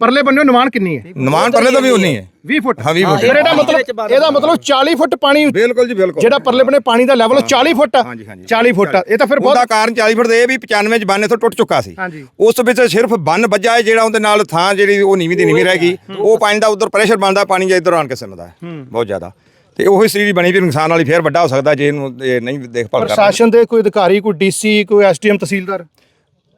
ਪਰਲੇ ਬੰਨੇ ਨਿਮਾਣ ਕਿੰਨੀ ਹੈ? ਨਮਾਨ ਪਰਲੇ ਤੋਂ ਵੀ ਉਨੀ ਹੈ। 20 ਫੁੱਟ। ਹਾਂ 20 ਫੁੱਟ। ਫਿਰ ਇਹਦਾ ਮਤਲਬ ਇਹਦਾ ਮਤਲਬ 40 ਫੁੱਟ ਪਾਣੀ ਬਿਲਕੁਲ ਜੀ ਬਿਲਕੁਲ। ਜਿਹੜਾ ਪਰਲੇ ਬੰਨੇ ਪਾਣੀ ਦਾ ਲੈਵਲ 40 ਫੁੱਟ ਆ ਹਾਂਜੀ, ਹਾਂਜੀ। 40 ਫੁੱਟ ਆ। ਇਹ ਤਾਂ ਫਿਰ ਉਹਦਾ ਬਹੁਤ ਕਾਰਨ 40 ਫੁੱਟ ਦੇ ਇਹ ਵੀ 95 ਚ ਬੰਨ ਤੋਂ ਟੁੱਟ ਚੁੱਕਾ ਸੀ। ਹਾਂਜੀ। ਉਸ ਵਿੱਚ ਸਿਰਫ ਬੰਨ ਵੱਜਾ ਹੈ ਜਿਹੜਾ ਉਹਦੇ ਨਾਲ ਥਾਂ ਜਿਹੜੀ ਉਹ ਨੀਵੀਂ ਦੀ ਨੀਵੀਂ ਰਹਿ ਗਈ। ਉਹ ਪਾਣੀ ਦਾ ਉਧਰ ਪ੍ਰੈਸ਼ਰ ਬਣਦਾ ਪਾਣੀ ਜੇ ਇਧਰ ਆਣ ਕੇ ਸਿਮਦਾ ਹੈ। ਬਹੁਤ ਜ਼ਿਆਦਾ। ਤੇ ਉਹੀ ਸਥਿਤੀ ਬਣੀ ਵੀ ਨੁਕਸਾਨ ਵਾਲੀ ਫੇਰ ਵੱਡਾ ਹੋ ਸਕਦਾ ਜੇ ਇਹਨੂੰ ਇਹ ਨਹੀਂ ਦੇਖਭਾਲ ਕਰਦਾ ਪ੍ਰਸ਼ਾਸਨ ਦੇ ਕੋਈ ਅਧਿਕਾਰੀ ਕੋਈ ਡੀਸੀ ਕੋਈ ਐਸਡੀਐਮ ਤਹਿਸੀਲਦਾਰ?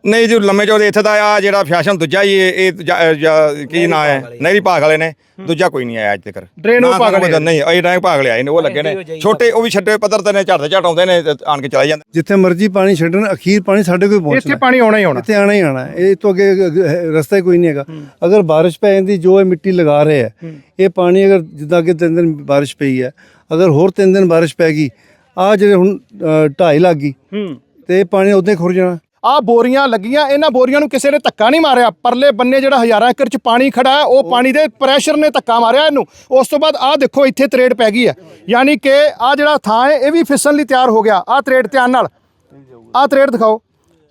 ਨਹੀਂ ਜੀ ਲੰਮੇ ਚੌੜੇ ਇੱਥੇ ਦਾ ਆ ਜਿਹੜਾ ਫੈਸ਼ਨ ਦੂਜਾ ਹੀ ਇਹ ਇਹ ਦੂਜਾ- ਅਹ ਜਾਂ ਕੀ ਨਾਂ ਹੈ? ਨਹਿਰੀ ਭਾਗ ਵਾਲੇ ਨੇ ਦੂਜਾ ਕੋਈ ਨਹੀਂ ਆਇਆ ਅੱਜ ਤੱਕ। ਡਰੇਨ ਉਹ ਨਾ ਭਾਗ ਵਾਲੇ ਨਹੀਂ ਇਹ ਡਰੇਨ ਭਾਗ ਵਾਲੇ ਆਏ ਨੇ ਉਹ ਲੱਗੇ ਨੇ। ਛੋਟੇ ਉਹ ਵੀ ਛੱਡੇ ਪੱਧਰ ਤੇ ਨੇ ਝੜਦੇ ਝਟਾਉਂਦੇ ਨੇ ਤੇ ਆਣ ਕੇ ਚਲੇ ਜਾਂਦੇ ਜਿੱਥੇ ਮਰਜ਼ੀ ਪਾਣੀ ਛੱਡਣ ਅਖੀਰ ਪਾਣੀ ਸਾਡੇ ਕੋਲ ਪਹੁੰਚਣਾ। ਇੱਥੇ ਪਾਣੀ ਆਉਣਾ ਹੀ ਆਉਣਾ। ਇੱਥੇ ਆਣਾ ਹੀ ਆਣਾ ਹੈ। ਇਹ ਤੋਂ ਅੱਗੇ ਅੱਗੇ ਹੈ- ਰਸਤਾ ਹੀ ਕੋਈ ਨਹੀਂ ਹੈਗਾ। ਅਗਰ ਬਾਰਿਸ਼ ਪੈ ਜਾਂਦੀ ਜੋ ਇਹ ਮਿੱਟੀ ਲਗਾ ਰਹੇ ਹੈ ਇਹ ਪਾਣੀ ਅਗਰ ਜਿੱਦਾਂ ਕਿ ਤਿੰਨ ਦਿਨ ਬਾਰਿਸ਼ ਪਈ ਹੈ ਅਗਰ ਹੋਰ ਤਿੰਨ ਦਿਨ ਬਾਰਿਸ਼ ਪੈ ਗਈ ਆ ਜਿਹੜੇ ਹੁਣ ਅ, ਢਾਈ ਲੱਗ ਗਈ ਹੂੰ। ਤੇ ਇਹ ਪਾਣੀ ਉਦੋਂ ਖੁਰ ਜਾਣਾ। ਆ ਬੋਰੀਆਂ ਲੱਗੀਆਂ, ਇਹਨਾਂ ਬੋਰੀਆਂ ਨੂੰ ਕਿਸੇ ਨੇ ਧੱਕਾ ਨਹੀਂ ਮਾਰਿਆ। ਪਰਲੇ ਬੰਨੇ ਜਿਹੜਾ ਹਜ਼ਾਰਾਂ ਏਕੜ ਚ ਪਾਣੀ ਖੜਾ ਹੈ, ਉਹ ਪਾਣੀ ਦੇ ਪ੍ਰੈਸ਼ਰ ਨੇ ਧੱਕਾ ਮਾਰਿਆ ਇਹਨੂੰ। ਉਸ ਤੋਂ ਬਾਅਦ ਆ ਦੇਖੋ, ਇੱਥੇ ਤਰੇੜ ਪੈ ਗਈ ਹੈ। ਯਾਨੀ ਕਿ ਆ ਜਿਹੜਾ ਥਾਂ ਹੈ, ਇਹ ਵੀ ਫਿਸਣ ਲਈ ਤਿਆਰ ਹੋ ਗਿਆ। ਆ ਤਰੇੜ ਧਿਆਨ ਨਾਲ। ਆ ਤਰੇੜ ਦਿਖਾਓ।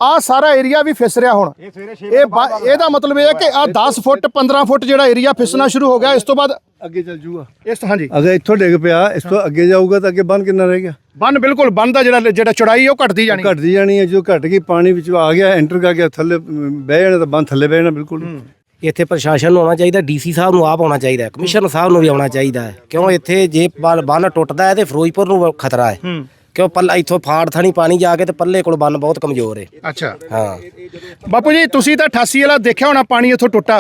ਆ ਸਾਰਾ ਏਰੀਆ ਵੀ ਫਿਸ ਰਿਹਾ ਹੁਣ। ਇਹ ਬਾ- ਇਹਦਾ ਮਤਲਬ ਇਹ ਹੈ ਕਿ ਆ 10 ਫੁੱਟ 15 ਫੁੱਟ ਜਿਹੜਾ ਏਰੀਆ ਫਿਸਣਾ ਸ਼ੁਰੂ ਹੋ ਗਿਆ ਇਸ ਤੋਂ ਬਾਅਦ ਅੱਗੇ ਚੱਲ ਜੂਗਾ। ਇਸ ਹਾਂਜੀ। ਅਗਰ ਇੱਥੋਂ ਡਿੱਗ ਪਿਆ ਇਸ ਤੋਂ ਅੱਗੇ ਜਾਊਗਾ ਤਾਂ ਅੱਗੇ ਬੰਨ ਕਿੰਨਾ ਰਹਿ ਗਿਆ? ਬੰਨ ਬਿਲਕੁਲ ਬੰਨ ਦਾ ਜਿਹੜਾ ਜਿਹੜਾ ਚੌੜਾਈ ਉਹ ਘਟਦੀ ਜਾਣੀ। ਘਟਦੀ ਜਾਣੀ ਹੈ ਜੋ ਘਟ ਗਈ ਪਾਣੀ ਵਿੱਚ ਆ ਗਿਆ ਐਂਟਰ ਕਰ ਗਿਆ ਥੱਲੇ ਅਮ, ਬਹਿ ਜਾਣਾ ਤਾਂ ਬੰਨ ਥੱਲੇ ਬਹਿ ਜਾਣਾ ਬਿਲਕੁਲ। ਇੱਥੇ ਪ੍ਰਸ਼ਾਸਨ ਨੂੰ ਆਉਣਾ ਚਾਹੀਦਾ ਡੀਸੀ ਸਾਹਿਬ ਨੂੰ ਆਪ ਆਉਣਾ ਚਾਹੀਦਾ ਹੈ ਕਮਿਸ਼ਨਰ ਸਾਹਿਬ ਨੂੰ ਵੀ ਆਉਣਾ ਚਾਹੀਦਾ ਹੈ। ਕਿਉਂ ਇੱਥੇ ਜੇ ਬੰਨ ਬੰਨ ਟੁੱਟਦਾ ਹੈ ਤੇ ਫਿਰੋਜ਼ਪੁਰ ਨੂੰ ਖਤਰਾ ਹੈ। ਕਿਉਂ ਪੱਲਾ ਇੱਥੋਂ ਫਾੜ ਥਣੀ ਪਾਣੀ ਜਾ ਕੇ ਤੇ ਪੱਲੇ ਕੋਲ ਬੰਨ ਬਹੁਤ ਕਮਜ਼ੋਰ ਹੈ ਅੱਛਾ। ਹਾਂ। ਬਾਪੂ ਜੀ ਤੁਸੀਂ ਤਾਂ 88 ਵਾਲਾ ਦੇਖਿਆ ਹੋਣਾ ਪਾਣੀ ਇੱਥੋਂ ਟੁੱਟਾ।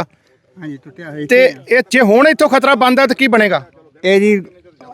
ਹਾਂਜੀ ਟੁੱਟਿਆ ਹੋਇਆ ਤੇ ਇਹ ਜੇ ਹੁਣ ਇੱਥੋਂ ਖਤਰਾ ਬੰਦਾ ਤਾਂ ਕੀ ਬਣੇਗਾ? ਇਹ ਜੀ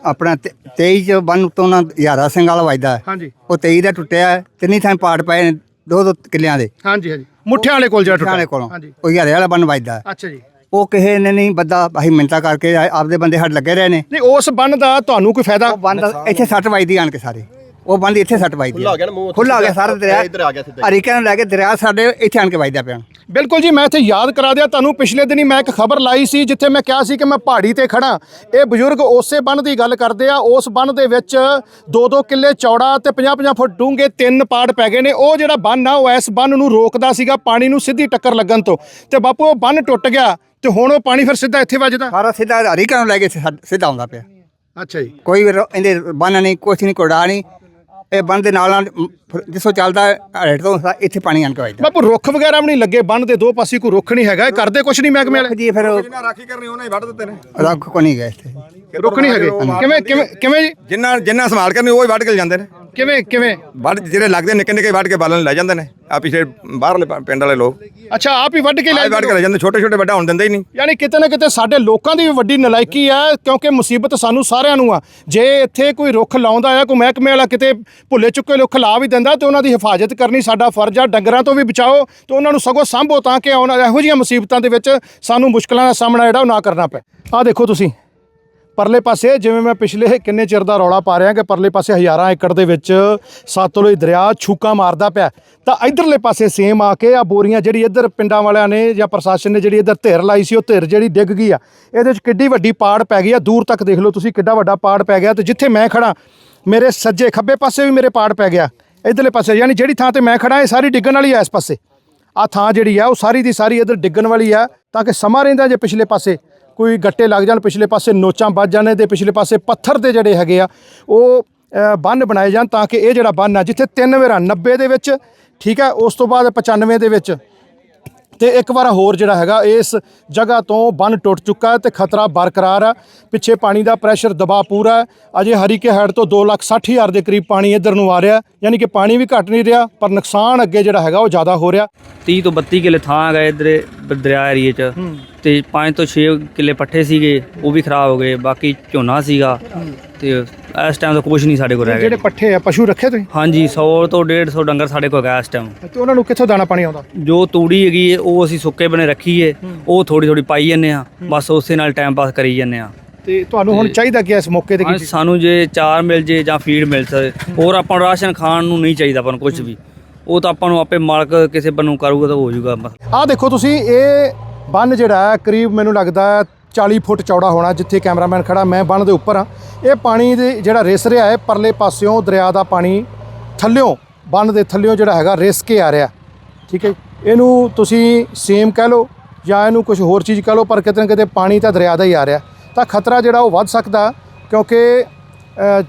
ਆਪਣਾ 23 ਚ ਬੰਨ ਤੋਂ ਨਾ ਯਾਰਾ ਸਿੰਘ ਵਾਲਾ ਵੱਜਦਾ। ਹੈ। ਹਾਂਜੀ। ਉਹ 23 ਦਾ ਟੁੱਟਿਆ ਹੈ, ਤਿੰਨੀ ਥਾਂ ਪਾੜ ਪਏ ਨੇ ਦੋ ਦੋ ਕਿੱਲਿਆਂ ਦੇ। ਹਾਂਜੀ ਹਾਂਜੀ। ਮੁੱਠਿਆਂ ਵਾਲੇ ਕੋਲ ਜਿਹੜਾ ਟੁੱਟਾ। ਠਾਣੇ ਕੋਲੋਂ। ਹਾਂਜੀ। ਉਹ ਯਾਰੇ ਵਾਲਾ ਬੰਨ ਵੱਜਦਾ। ਹੈ। ਅੱਛਾ ਜੀ। ਉਹ ਕਿਸੇ ਨੇ ਨਹੀਂ ਬੱਦਾ ਅਸੀਂ ਮਿੰਤਾ ਕਰਕੇ ਆਪਦੇ ਬੰਦੇ ਹੱਡ ਲੱਗੇ ਰਹੇ ਨੇ। ਨਹੀਂ ਉਸ ਬੰਨ ਦਾ ਤੁਹਾਨੂੰ ਕੋਈ ਫਾਇਦਾ? ਉਹ ਬੰਦ ਇੱਥੇ ਸੱਟ ਵੱਜਦੀ ਆਣ ਕੇ ਸਾਰੇ। ਉਹ ਬੰਦ ਇੱਥੇ ਸੱਟ ਵੱਜਦੀ ਖੁੱਲਾ ਹੋ ਗਿਆ ਨਾ ਮੂੰਹ ਖੁੱਲਾ ਹੋ ਗਿਆ ਸਾਰਾ ਦਰਿਆ। ਇੱਧਰ ਆ ਗਿਆ ਸਿੱਧਾ ਹਰੀਕੇ ਨੂੰ ਲੈ ਕੇ ਦਰਿਆ ਸਾਡੇ ਇੱਥੇ ਆਣ ਕੇ ਵੱਜਦਾ ਪਿਆ। ਬਿਲਕੁਲ ਜੀ ਮੈਂ ਇੱਥੇ ਯਾਦ ਕਰਾ ਦਿਆਂ। ਤੁਹਾਨੂੰ ਪਿਛਲੇ ਦਿਨੀ ਮੈਂ ਇੱਕ ਖਬਰ ਲਾਈ ਸੀ ਜਿੱਥੇ ਮੈਂ ਕਿਹਾ ਸੀ ਕਿ ਮੈਂ ਪਹਾੜੀ ਤੇ ਖੜਾ ਇਹ ਬਜ਼ੁਰਗ ਉਸੇ ਬੰਨ ਦੀ ਗੱਲ ਕਰਦੇ ਆ। ਉਸ ਬੰਨ ਦੇ ਵਿੱਚ 2-2 ਕਿੱਲੇ ਚੌੜਾ ਤੇ 50-50 ਫੁੱਟ ਡੂੰਘੇ ਤਿੰਨ ਪਾੜ ਪੈ ਗਏ ਨੇ। ਉਹ ਜਿਹੜਾ ਬੰਨ ਆ ਉਹ ਇਸ ਬੰਨ ਨੂੰ ਰੋਕਦਾ ਸੀਗਾ ਪਾਣੀ ਨੂੰ ਸਿੱਧੀ ਟੱਕਰ ਲੱਗਣ ਤੋਂ। ਤੇ ਬਾਪੂ ਉਹ ਬੰਨ ਟੁੱਟ ਗਿਆ ਤੇ ਹੁਣ ਉਹ ਪਾਣੀ ਫਿਰ ਸਿੱਧਾ ਇੱਥੇ ਵੱਜਦਾ। ਸਾਰਾ ਸਿੱਧਾ ਹਰੀਕੇ ਨੂੰ ਲੈ ਕੇ ਸਿੱਧਾ- ਆਉਂਦਾ ਪਿਆ। ਅੱਛਾ ਜੀ। ਕੋਈ ਇਹਦੇ ਬੰਨ ਨਹੀਂ ਕੁਛ ਨਹੀਂ ਕੋੜਾ ਨਹੀਂ। ਇਹ ਬੰਨ ਦੇ ਨਾਲ ਨਾਲ ਜਿੱਥੋਂ ਚੱਲਦਾ ਹੇਠ ਤੋਂ ਇੱਥੇ ਪਾਣੀ ਆਣ ਕੇ ਵੱਜਦਾ। ਬਾਪੂ ਰੁੱਖ ਵਗੈਰਾ ਵੀ ਨਹੀਂ ਲੱਗੇ ਬੰਨ ਦੇ ਦੋ ਪਾਸੇ ਕੋਈ ਰੁੱਖ ਨਹੀਂ ਹੈਗਾ ਇਹ ਕਰਦੇ ਕੁਛ ਨਹੀਂ ਮਹਿਕਮੇ ਵਾਲੇ? ਜੀ ਫਿਰ ਜਿੰਨਾ ਰਾਖੀ ਕਰਨੀ ਉਹਨਾਂ ਹੀ ਵੱਢ ਦਿੱਤੇ ਨੇ। ਰੱਖ ਕੋ ਨਹੀਂ ਗਏ ਇੱਥੇ। ਰੁੱਖ ਨਹੀਂ ਹੈਗੇ। ਕਿਵੇਂ ਕਿਵੇਂ ਕਿਵੇਂ ਜੀ? ਜਿੰਨਾ ਜਿੰਨਾ ਸੰਭਾਲ ਕਰਨੀ ਉਹ ਹੀ ਵੱਢ ਕੇ ਜਾਂਦੇ ਨੇ। ਕਿਵੇਂ ਕਿਵੇਂ? ਵੱਢ ਜਿਹੜੇ ਲੱਗਦੇ ਨਿੱਕੇ ਨਿੱਕੇ ਵੱਢ ਕੇ ਬਾਲਣ ਲੈ ਜਾਂਦੇ ਨੇ। ਆ ਪਿਛੇ ਬਾਹਰਲੇ ਪ- ਪਿੰਡ ਵਾਲੇ ਲੋਕ। ਅੱਛਾ ਆਪ ਹੀ ਵੱਢ ਕੇ ਲੈ ਆਹ ਵੱਢ ਕੇ ਲੈ ਜਾਂਦੇ ਛੋਟੇ ਛੋਟੇ ਵੱਡਾ ਹੋਣ ਦਿੰਦੇ ਹੀ ਨਹੀਂ। ਯਾਨੀ ਕਿਤੇ ਨਾ ਕਿਤੇ ਸਾਡੇ ਲੋਕਾਂ ਦੀ ਵੀ ਵੱਡੀ ਨਲਾਇਕੀ ਆ ਕਿਉਂਕਿ ਮੁਸੀਬਤ ਸਾਨੂੰ ਸਾਰਿਆਂ ਨੂੰ ਆ। ਜੇ ਇੱਥੇ ਕੋਈ ਰੁੱਖ ਲਾਉਂਦਾ ਆ ਕੋਈ ਮਹਿਕਮੇ ਵਾਲਾ ਕਿਤੇ ਭੁੱਲੇ ਚੁੱਕੇ ਰੁੱਖ ਲਾ ਵੀ ਦਿੰਦਾ ਤੇ ਉਹਨਾਂ ਦੀ ਹਿਫਾਜ਼ਤ ਕਰਨੀ ਸਾਡਾ ਫਰਜ਼ ਆ ਡੰਗਰਾਂ ਤੋਂ ਵੀ ਬਚਾਓ ਤੇ ਉਹਨਾਂ ਨੂੰ ਸਗੋਂ ਸੰਭੋ ਤਾਂ ਕਿ ਆਉਣ ਇਹੋ ਜਿਹੀਆਂ ਮੁਸੀਬਤਾਂ ਦੇ ਵਿੱਚ ਸਾਨੂੰ ਮੁਸ਼ਕਲਾਂ ਦਾ ਸਾਹਮਣਾ ਜਿਹੜਾ ਉਹ ਨਾ ਕਰਨਾ ਪਏ। ਆਹ ਦੇਖੋ ਤੁਸੀਂ। ਪਰਲੇ ਪਾਸੇ ਜਿਵੇਂ ਮੈਂ ਪਿਛਲੇ ਕਿੰਨੇ ਚਿਰ ਦਾ ਰੌਲਾ ਪਾ ਰਿਹਾ ਕਿ ਪਰਲੇ ਪਾਸੇ ਹਜ਼ਾਰਾਂ ਏਕੜ ਦੇ ਵਿੱਚ ਸਤਲੁਜ ਦਰਿਆ ਛੂਕਾ ਮਾਰਦਾ ਪਿਆ। ਤਾਂ ਇਧਰਲੇ ਪਾਸੇ ਸੇਮ ਆ ਕੇ ਆ ਬੋਰੀਆਂ ਜਿਹੜੀ ਇੱਧਰ ਪਿੰਡਾਂ ਵਾਲਿਆਂ ਨੇ ਜਾਂ ਪ੍ਰਸ਼ਾਸਨ ਨੇ ਜਿਹੜੀ ਇੱਧਰ ਧਿਰ ਲਾਈ ਸੀ, ਉਹ ਧਿਰ ਜਿਹੜੀ ਡਿੱਗ ਗਈ ਆ। ਇਹਦੇ ਵਿੱਚ ਕਿੱਡੀ ਵੱਡੀ ਪਾੜ ਪੈ ਗਈ ਆ। ਦੂਰ ਤੱਕ ਦੇਖ ਲਓ ਤੁਸੀਂ ਕਿੱਡਾ ਵੱਡਾ ਪਾੜ ਪੈ ਗਿਆ ਤੇ ਜਿੱਥੇ ਮੈਂ ਖੜਾ ਮੇਰੇ ਸੱਜੇ ਖੱਬੇ ਪਾਸੇ ਵੀ ਮੇਰੇ ਪਾੜ ਪੈ ਗਿਆ। ਇਧਰਲੇ ਪਾਸੇ, ਯਾਨੀ ਜਿਹੜੀ ਥਾਂ ਤੇ ਮੈਂ ਖੜਾ ਇਹ ਸਾਰੀ ਡਿੱਗਣ ਵਾਲੀ ਆ ਇਸ ਪਾਸੇ। ਆ ਥਾਂ ਜਿਹੜੀ ਆ, ਉਹ ਸਾਰੀ ਦੀ ਸਾਰੀ ਇਧਰ ਡਿੱਗਣ ਵਾਲੀ ਆ ਤਾਂ ਕਿ ਸਮਾਂ ਰਹਿੰਦਾ ਜੇ ਪਿਛਲੇ ਪਾਸੇ। ਕੋਈ ਗੱਟੇ ਲੱਗ ਜਾਣ ਪਿਛਲੇ ਪਾਸੇ ਨੋਚਾਂ ਵੱਜ ਜਾਣੇ ਤੇ ਪਿਛਲੇ ਪਾਸੇ ਪੱਥਰ ਦੇ ਜਿਹੜੇ ਹੈਗੇ ਆ ਉਹ ਬੰਨ ਬਣਾਏ ਜਾਣ ਤਾਂ ਕਿ ਇਹ ਜਿਹੜਾ ਬੰਨ ਆ ਜਿੱਥੇ ਤਿੰਨ ਵਾਰਾਂ 90 ਦੇ ਵਿੱਚ ਠੀਕ ਹੈ ਉਸ ਤੋਂ ਬਾਅਦ 95 ਦੇ ਵਿੱਚ ਤੇ ਇੱਕ ਵਾਰ ਹੋਰ ਜਿਹੜਾ ਹੈਗਾ ਇਸ ਜਗ੍ਹਾ ਤੋਂ ਬੰਨ ਟੁੱਟ ਚੁੱਕਾ ਹੈ ਤੇ ਖਤਰਾ ਬਰਕਰਾਰ ਹੈ ਪਿੱਛੇ ਪਾਣੀ ਦਾ ਪ੍ਰੈਸ਼ਰ ਦਬਾਅ ਪੂਰਾ ਹੈ। ਅਜੇ ਹਰੀਕੇ ਹੈਡ ਤੋਂ 260000 ਦੇ ਕਰੀਬ ਪਾਣੀ ਇੱਧਰ ਨੂੰ ਆ ਰਿਹਾ ਯਾਨੀ ਕਿ ਪਾਣੀ ਵੀ ਘਟ ਨਹੀਂ ਰਿਹਾ ਪਰ ਨੁਕਸਾਨ ਅੱਗੇ ਜਿਹੜਾ ਹੈਗਾ ਉਹ ਜ਼ਿਆਦਾ ਹੋ ਰਿਹਾ। 30 ਤੋਂ 32 ਕਿੱਲੇ ਥਾਂ ਹੈਗਾ ਇਧਰ ਦਰਿਆ ਏਰੀਏ 'ਚ। ਤੇ 5 ਤੋਂ 6 ਕਿੱਲੇ ਪੱਠੇ ਸੀਗੇ ਉਹ ਵੀ ਖਰਾਬ ਹੋ ਗਏ ਬਾਕੀ ਝੋਨਾ ਸੀਗਾ ਤੇ ਇਸ ਟਾਈਮ ਤਾਂ ਕੁਝ ਨਹੀਂ ਸਾਡੇ ਕੋਲ ਰਹਿ ਜਿਹੜੇ ਗਿਆ ਪੱਠੇ ਆ ਪਸ਼ੂ ਰੱਖੇ ਤੁਸੀਂ? ਹਾਂਜੀ 100 ਤੋਂ 150 ਡੰਗਰ ਸਾਡੇ ਕੋਲ ਹੈਗਾ ਇਸ ਟਾਈਮ ਤੇ ਉਹਨਾਂ ਨੂੰ ਕਿੱਥੋਂ ਦਾਣਾ ਪਾਣੀ ਆਉਂਦਾ? ਜੋ ਤੂੜੀ ਹੈਗੀ ਹੈ ਉਹ ਅਸੀਂ ਸੁੱਕੇ ਬਣੇ ਰੱਖੀਏ ਉਹ ਥੋੜੀ ਥੋੜੀ ਪਾਈ ਜੰਨੇ ਆ ਬਸ ਉਸੇ ਨਾਲ ਟਾਈਮ ਪਾਸ ਕਰੀ ਜੰਨੇ ਆ। ਤੇ ਤੁਹਾਨੂੰ ਹੁਣ ਚਾਹੀਦਾ ਕਿ ਇਸ ਮੌਕੇ ਤੇ ਕੀ ਸਾਨੂੰ ਜੇ ਚਾਰ ਮਿਲ ਜੇ ਜਾਂ ਫੀਡ ਮਿਲ ਸਕੇ ਹੋਰ ਆਪਾਂ ਨੂੰ ਰਾਸ਼ਨ ਖਾਣ ਨੂੰ ਨਹੀਂ ਚਾਹੀਦਾ ਆਪਾਂ ਨੂੰ ਕੁਝ ਵੀ। ਉਹ ਤਾਂ ਆਪਾਂ ਨੂੰ ਆਪੇ ਮਾਲਕ ਕਿਸੇ ਬੰਨੂ ਕਰੂਗਾ ਤਾਂ ਹੋ ਜਾਊਗਾ ਬਸ ਆਹ ਦੇਖੋ ਤੁਸੀਂ ਇਹ ਬੰਨ ਜਿਹੜਾ ਹੈ, ਕਰੀਬ ਮੈਨੂੰ ਲੱਗਦਾ ਹੈ 40 ਫੁੱਟ ਚੌੜਾ ਹੋਣਾ ਜਿੱਥੇ ਕੈਮਰਾਮੈਨ ਖੜਾ, ਮੈਂ ਬੰਨ ਦੇ ਉੱਪਰ ਹਾਂ। ਇਹ ਪਾਣੀ ਦੇ ਜਿਹੜਾ ਰਿਸ ਰਿਹਾ ਹੈ, ਪਰਲੇ ਪਾਸਿਓਂ ਦਰਿਆ ਦਾ ਪਾਣੀ ਥੱਲਿਓਂ, ਬੰਨ ਦੇ ਥੱਲਿਓਂ ਜਿਹੜਾ ਹੈਗਾ, ਰਿਸ ਕੇ ਆ ਰਿਹਾ। ਠੀਕ ਹੈ ਇਹਨੂੰ ਤੁਸੀਂ ਸੇਮ ਕਹਿ ਲਓ ਜਾਂ ਇਹਨੂੰ ਕੁਝ ਹੋਰ ਚੀਜ਼ ਕਹਿ ਲਓ, ਪਰ ਕਿਤੇ ਨਾ ਕਿਤੇ ਪਾਣੀ ਤਾਂ ਦਰਿਆ ਦਾ ਹੀ ਆ ਰਿਹਾ। ਤਾਂ ਖਤਰਾ ਜਿਹੜਾ ਉਹ ਵੱਧ ਸਕਦਾ, ਕਿਉਂਕਿ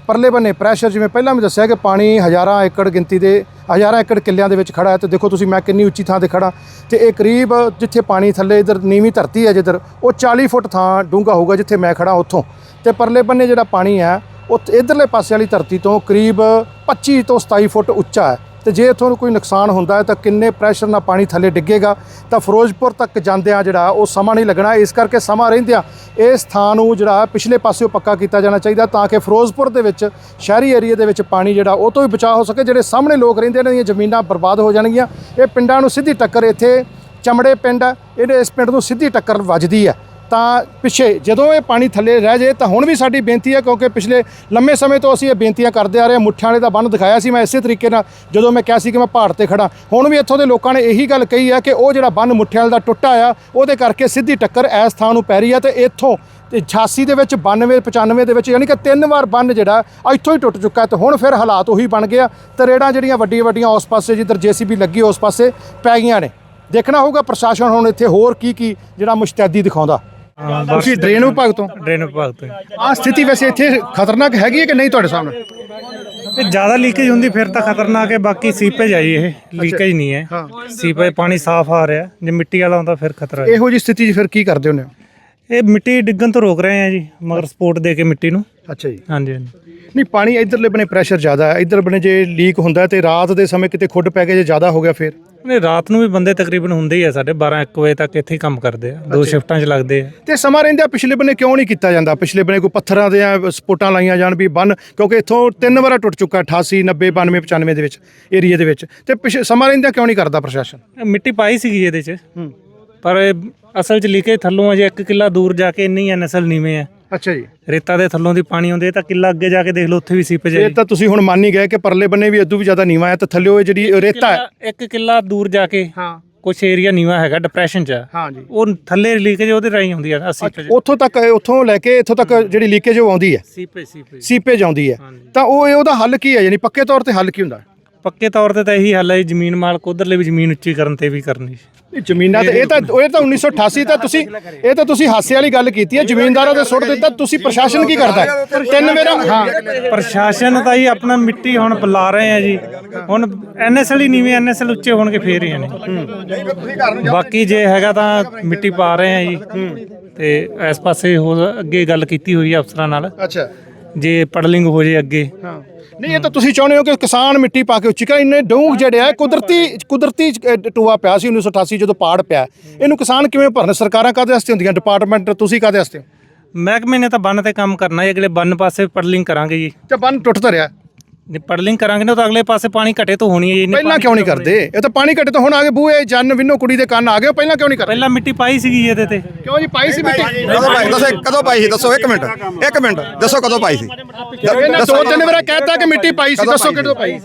ਪਰਲੇ ਬੰਨੇ ਪ੍ਰੈਸ਼ਰ ਜਿਵੇਂ ਪਹਿਲਾਂ ਵੀ ਦੱਸਿਆ ਕਿ ਪਾਣੀ ਹਜ਼ਾਰਾਂ ਏਕੜ ਗਿਣਤੀ ਦੇ ਹਜ਼ਾਰਾਂ ਏਕੜ ਕਿੱਲਿਆਂ ਦੇ ਵਿੱਚ ਖੜਾ ਹੈ ਤੇ ਦੇਖੋ ਤੁਸੀਂ ਮੈਂ ਕਿੰਨੀ ਉੱਚੀ ਥਾਂ ਤੇ ਖੜਾ। ਤੇ ਇਹ ਕਰੀਬ ਜਿੱਥੇ ਪਾਣੀ ਥੱਲੇ ਇਧਰ ਨੀਵੀਂ ਧਰਤੀ ਹੈ ਜਿੱਧਰ, ਉਹ 40 ਫੁੱਟ ਥਾਂ ਡੂੰਘਾ ਹੋਊਗਾ ਜਿੱਥੇ ਮੈਂ ਖੜਾ ਉੱਥੋਂ। ਤੇ ਪਰਲੇ ਬੰਨੇ ਜਿਹੜਾ ਪਾਣੀ ਹੈ, ਉਹ ਇਧਰਲੇ ਪਾਸੇ ਵਾਲੀ ਧਰਤੀ ਤੋਂ ਕਰੀਬ 25 ਤੋਂ 27 ਫੁੱਟ ਉੱਚਾ ਹੈ। ਤੇ ਜੇ ਇੱਥੋਂ ਕੋਈ ਨੁਕਸਾਨ ਹੁੰਦਾ ਹੈ ਤਾਂ ਕਿੰਨੇ ਪ੍ਰੈਸ਼ਰ ਨਾਲ ਪਾਣੀ ਥੱਲੇ ਡਿੱਗੇਗਾ? ਤਾਂ ਫਿਰੋਜ਼ਪੁਰ ਤੱਕ ਜਾਂਦਿਆਂ ਜਿਹੜਾ ਉਹ ਸਮਾਂ ਨਹੀਂ ਲੱਗਣਾ। ਇਸ ਕਰਕੇ ਸਮਾਂ ਰਹਿੰਦਿਆਂ ਇਹ ਥਾਂ ਨੂੰ ਜਿਹੜਾ ਪਿਛਲੇ ਪਾਸਿਓਂ ਪੱਕਾ ਕੀਤਾ ਜਾਣਾ ਚਾਹੀਦਾ ਤਾਂ ਕਿ ਫਿਰੋਜ਼ਪੁਰ ਦੇ ਵਿੱਚ ਸ਼ਹਿਰੀ ਏਰੀਆ ਦੇ ਵਿੱਚ ਪਾਣੀ ਜਿਹੜਾ ਉਹ ਤੋਂ ਵੀ ਬਚਾਅ ਹੋ ਸਕੇ। ਜਿਹੜੇ ਸਾਹਮਣੇ ਲੋਕ ਰਹਿੰਦੇ ਇਹਨਾਂ ਦੀਆਂ ਜ਼ਮੀਨਾਂ ਬਰਬਾਦ ਹੋ ਜਾਣਗੀਆਂ। ਇਹ ਪਿੰਡਾਂ ਨੂੰ ਸਿੱਧੀ ਟੱਕਰ ਇੱਥੇ ਚਮੜੇ ਪਿੰਡ ਹੈ ਇਹਦੇ ਇਸ ਪਿੰਡ ਨੂੰ ਸਿੱਧੀ ਟੱਕਰ ਵੱਜਦੀ ਹੈ ਤਾਂ ਪਿੱਛੇ ਜਦੋਂ ਇਹ ਪਾਣੀ ਥੱਲੇ ਰਹਿ ਜੇ ਤਾਂ ਹੁਣ ਵੀ ਸਾਡੀ ਬੇਨਤੀ ਹੈ ਕਿਉਂਕਿ ਪਿਛਲੇ ਲੰਮੇ ਸਮੇਂ ਤੋਂ ਅਸੀਂ ਇਹ ਬੇਨਤੀਆਂ ਕਰਦੇ ਆ ਰਹੇ ਹਾਂ। ਮੁੱਠਿਆਂ ਵਾਲੇ ਦਾ ਬੰਨ ਦਿਖਾਇਆ ਸੀ ਮੈਂ ਇਸੇ ਤਰੀਕੇ ਨਾਲ ਜਦੋਂ ਮੈਂ ਕਿਹਾ ਸੀ ਕਿ ਮੈਂ ਪਹਾੜ ਤੇ ਖੜਾ ਹੁਣ ਵੀ ਇੱਥੋਂ ਦੇ ਲੋਕਾਂ ਨੇ ਇਹੀ ਗੱਲ ਕਹੀ ਹੈ ਕਿ ਉਹ ਜਿਹੜਾ ਬੰਨ ਮੁੱਠਿਆਂ ਵਾਲੇ ਦਾ ਟੁੱਟਾ ਆ, ਉਹਦੇ ਕਰਕੇ ਸਿੱਧੀ ਟੱਕਰ ਇਸ ਥਾਂ ਨੂੰ ਪੈ ਰਹੀ ਹੈ ਤੇ ਇੱਥੋਂ ਤੇ 86 ਦੇ ਵਿੱਚ 92 95 ਦੇ ਵਿੱਚ ਯਾਨੀ ਕਿ ਤਿੰਨ ਵਾਰ ਬੰਨ ਜਿਹੜਾ ਇੱਥੋਂ ਹੀ ਟੁੱਟ ਚੁੱਕਾ ਤੇ ਹੁਣ ਫਿਰ ਹਾਲਾਤ ਉਹੀ ਬਣ ਗਿਆ ਤਰੇੜਾਂ ਜਿਹੜੀਆਂ ਵੱਡੀਆਂ ਵੱਡੀਆਂ ਉਸ ਪਾਸੇ ਜਿੱਧਰ ਜੀਸੀਬੀ ਲੱਗੀ ਉਸ ਪਾਸੇ ਪੈ ਗਈਆਂ ਨੇ। ਦੇਖਣਾ ਹੋਊਗਾ ਪ੍ਰਸ਼ਾਸਨ ਹੁਣ ਇੱਥੇ ਹੋਰ ਕੀ ਕੀ ਜਿਹੜਾ ਮੁਸ਼ਤੈਦੀ ਦਿਖਾਉਂਦਾ। ਤੁਸੀਂ ਡਰੇਨ ਵਿਭਾਗ ਤੋਂ ਡਰੇਨ ਵਿਭਾਗ ਤੋਂ ਆ ਸਥਿਤੀ ਵੈਸੇ ਇੱਥੇ ਖਤਰਨਾਕ ਹੈਗੀ ਹੈ ਕਿ ਨਹੀਂ ਤੁਹਾਡੇ ਸਾਹਮਣੇ? ਇਹ ਜ਼ਿਆਦਾ ਲੀਕੇਜ ਹੁੰਦੀ ਫਿਰ ਤਾਂ ਖਤਰਨਾਕ ਹੈ ਬਾਕੀ ਸੀਪੇਜ ਆਈ ਇਹ। ਲੀਕੇਜ ਨਹੀਂ ਹੈ। ਸੀਪੇਜ ਪਾਣੀ ਸਾਫ਼ ਆ ਰਿਹਾ। ਜੇ ਮਿੱਟੀ ਵਾਲਾ ਹੁੰਦਾ ਫਿਰ ਖਤਰਾ ਹੈ। ਇਹੋ ਜੀ ਸਥਿਤੀ 'ਚ ਫਿਰ ਕੀ ਕਰਦੇ ਹੁੰਦੇ ਹੋ? ਇਹ ਮਿੱਟੀ ਡਿੱਗਣ ਤੋਂ ਰੋਕ ਰਹੇ ਆ ਜੀ ਮਗਰ ਸਪੋਰਟ ਦੇ ਕੇ ਮਿੱਟੀ ਨੂੰ। ਅੱਛਾ ਜੀ। ਹਾਂਜੀ ਹਾਂਜੀ। ਨਹੀਂ ਪਾਣੀ ਇਧਰਲੇ ਬਨੇ ਪ੍ਰੈਸ਼ਰ ਜ਼ਿਆਦਾ ਹੈ ਇਧਰ ਬਨੇ ਜੇ ਲੀਕ ਹੁੰਦਾ ਹੈ ਤੇ ਰਾਤ ਦੇ ਸਮੇਂ ਕਿਤੇ ਖੁੱਡ ਪੈ ਕੇ ਜੇ ਜ਼ਿਆਦਾ ਹੋ ਗਿਆ ਫਿਰ? ਨਹੀਂ ਰਾਤ ਨੂੰ ਵੀ ਬੰਦੇ ਤਕਰੀਬਨ ਹੁੰਦੇ ਹੀ ਆ ਸਾਡੇ 12 1 ਵਜੇ ਤੱਕ ਇੱਥੇ ਹੀ ਕੰਮ ਕਰਦੇ ਆ। ਦੋ ਸ਼ਿਫਟਾਂ 'ਚ ਲੱਗਦੇ ਆ। ਤੇ ਸਮਾਂ ਰਹਿੰਦਿਆਂ ਪਿਛਲੇ ਬਨੇ ਕਿਉਂ ਨਹੀਂ ਕੀਤਾ ਜਾਂਦਾ? ਪਿਛਲੇ ਬਨੇ ਕੋਈ ਪੱਥਰਾਂ ਦੇ ਸਪੋਟਾਂ ਲਾਈਆਂ ਜਾਣ ਵੀ ਬੰਨ ਕਿਉਂਕਿ ਇੱਥੋਂ ਤਿੰਨ ਵਾਰ ਟੁੱਟ ਚੁੱਕਾ 88 90 92 95 ਦੇ ਵਿੱਚ ਏਰੀਆ ਦੇ ਵਿੱਚ। ਤੇ ਪਿਛ- ਸਮਾਂ ਰਹਿੰਦਿਆਂ ਕਿਉਂ ਨਹੀਂ ਕਰਦਾ ਪ੍ਰਸ਼ਾਸਨ? ਮਿੱਟੀ ਪਾਈ ਸੀਗੀ ਇਹਦੇ 'ਚ। ਪਰ ਇਹ ਅਸਲ 'ਚ ਲੀਕੇਜ ਥੱਲੋਂ ਅਜੇ 1 ਕਿੱਲਾ ਦੂਰ ਜਾ ਕੇ ਇੰਨੀ ਐ ਨਸਲ ਨੀਵੇਂ ਆ। ਅੱਛਾ ਜੀ। ਰੇਤਾ ਦੇ ਥੱਲੋਂ ਦੀ ਪਾਣੀ ਆਉਂਦੇ ਤਾਂ ਕਿੱਲਾ ਅੱਗੇ ਜਾ ਕੇ ਦੇਖ ਲਓ ਉੱਥੇ ਵੀ ਸੀਪੇਜ ਹੈ ਇਹ ਤਾਂ ਤੁਸੀਂ ਹੁਣ ਮੰਨ ਹੀ ਗਏ ਕਿ ਪਰਲੇ ਬੰਨੇ ਵੀ ਇਦੋਂ ਵੀ ਜ਼ਿਆਦਾ ਨੀਵਾ ਹੈ ਤੇ ਥੱਲੇ ਜਿਹੜੀ ਰੇਤਾ ਹੈ। ਇੱਕ ਕਿੱਲਾ ਦੂਰ ਜਾ ਕੇ ਹਾਂ। ਕੁਝ ਏਰੀਆ ਨੀਵਾ ਹੈਗਾ ਡਿਪਰੈਸ਼ਨ 'ਚ। ਹਾਂ ਜੀ। ਉਹ ਥੱਲੇ ਲੀਕੇਜ ਉਹਦੇ ਰਾਹੀਂ ਆਉਂਦੀ ਆ 80 ਪੇਜ ਉੱਥੋਂ ਤੱਕ ਉੱਥੋਂ ਲੈ ਕੇ ਇੱਥੋਂ ਤੱਕ ਜਿਹੜੀ ਲੀਕੇਜ ਉਹ ਆਉਂਦੀ ਹੈ? Seepage seepage. ਸੀਪੇਜ ਆਉਂਦੀ ਹੈ। ਤਾਂ ਉਹ ਇਹ ਉਹਦਾ ਹੱਲ ਕੀ ਹੈ ਯਾਨੀ ਪੱਕੇ ਤੌਰ ਤੇ ਹੱਲ ਕੀ ਹੁੰਦਾ? ਪੱਕੇ ਤੌਰ ਤੇ ਤਾਂ ਇਹੀ ਹੱਲ ਹੈ ਜੀ, ਜ਼ਮੀਨ ਮਾਲਕ ਉਧਰਲੇ ਵੀ ਜ਼ਮੀਨ ਉੱਚੀ ਕਰਨ ਤੇ ਵੀ ਕਰਨੀ। ਜ਼ਮੀਨਾਂ ਤੇ ਇਹ ਤਾਂ ਇਹ ਤਾਂ 1988 ਤਾਂ ਤੁਸੀਂ ਇਹ ਤਾਂ ਤੁਸੀਂ ਹਾਸੇ ਵਾਲੀ ਗੱਲ ਕੀਤੀ ਹੈ ਜ਼ਮੀਨਦਾਰਾਂ ਦੇ ਸੁੱਟ ਦਿੱਤਾ ਤੁਸੀਂ ਪ੍ਰਸ਼ਾਸਨ ਕੀ ਕਰਦਾ ਹੈ? ਤਿੰਨ ਵੇਰਾ ਹਾਂ। ਪ੍ਰਸ਼ਾਸਨ ਤਾਂ ਹੀ ਆਪਣਾ ਮਿੱਟੀ ਹੁਣ ਬੁਲਾ ਰਹੇ ਆ ਜੀ। ਹੁਣ ਐਨਐਸਐਲ ਹੀ ਨੀਵੇਂ ਐਨਐਸਐਲ ਉੱਚੇ ਹੋਣ ਕੇ ਫੇਰ ਹੀ ਨੇ ਬਾਕੀ ਜੇ ਹੈਗਾ ਤਾਂ ਮਿੱਟੀ ਪਾ ਰਹੇ ਆ ਜੀ। ਤੇ ਇਸ ਪਾਸੇ ਹੋਰ ਅੱਗੇ ਗੱਲ ਕੀਤੀ ਹੋਈ ਹੈ ਅਫਸਰਾਂ ਨਾਲ। ਅੱਛਾ। ਜੇ ਪੜਲਿੰਗ ਹੋ ਜੇ ਅੱਗੇ। ਹਾਂ। ਨਹੀਂ ਇਹ ਤਾਂ ਤੁਸੀਂ ਚਾਹੁੰਦੇ ਹੋ ਕਿ ਕਿਸਾਨ ਮਿੱਟੀ ਪਾ ਕੇ ਉੱਚੀ ਕਰ। ਇੰਨੇ ਡੂੰਘ ਜਿਹੜੇ ਆ ਕੁਦਰਤੀ ਕੁਦਰਤੀ ਟੂਆ ਪਿਆ ਸੀ 1988 ਜਦੋਂ ਪਾੜ ਪਿਆ। ਇਹਨੂੰ ਕਿਸਾਨ ਕਿਵੇਂ ਭਰਨ? ਸਰਕਾਰਾਂ ਕਾਦੇ ਵਾਸਤੇ ਹੁੰਦੀਆਂ? ਡਿਪਾਰਟਮੈਂਟ ਤੁਸੀਂ ਕਾਦੇ ਵਾਸਤੇ ਮਹਿਕਮੇ ਨੇ ਤਾਂ ਬੰਨ ਤੇ ਕੰਮ ਕਰਨਾ ਹੈ ਅਗਲੇ ਬੰਨ ਪਾਸੇ ਪੜਲਿੰਗ ਕਰਾਂਗੇ ਜੀ। ਤੇ ਬੰਨ ਟੁੱਟਦਾ ਰਿਹਾ। ਜੇ ਪੜਲਿੰਗ ਕਰਾਂਗੇ ਨਾ ਤਾਂ ਅਗਲੇ ਪਾਸੇ ਪਾਣੀ ਘਟੇ ਤੋਂ ਹੋਣੀ ਹੈ ਜੀ ਪਹਿਲਾਂ ਕਿਉਂ ਨਹੀਂ ਕਰਦੇ? ਇਹ ਤਾਂ ਪਾਣੀ ਘਟੇ ਤਾਂ ਹੁਣ ਆ ਗਏ ਬੂਏ ਜਨ ਵਿੰਨੋ ਕੁੜੀ ਦੇ ਕੰਨ ਆ ਗਏ ਪਹਿਲਾਂ ਕਿਉਂ ਨਹੀਂ ਕਰਦੇ? ਪਹਿਲਾਂ ਮਿੱਟੀ ਪਾਈ ਸੀਗੀ ਇਹਦੇ ਤੇ। ਕਿਉਂ ਜੀ ਪਾਈ ਸੀ ਮਿੱਟੀ? ਕਦੋਂ ਪਾਈ ਦੱਸੋ ਕਦੋਂ ਪਾਈ ਸੀ ਦੱਸੋ ਇੱਕ ਮਿੰਟ ਇੱਕ ਮਿੰਟ ਦੱਸੋ ਕਦੋਂ ਪਾਈ ਸੀ? ਇਹਨੇ ਦੋ ਤਿੰਨ ਵਾਰ ਕਹਿਤਾ ਕਿ ਮਿੱਟੀ ਪਾਈ ਸੀ ਦੱਸੋ ਕਿਦੋਂ ਪਾਈ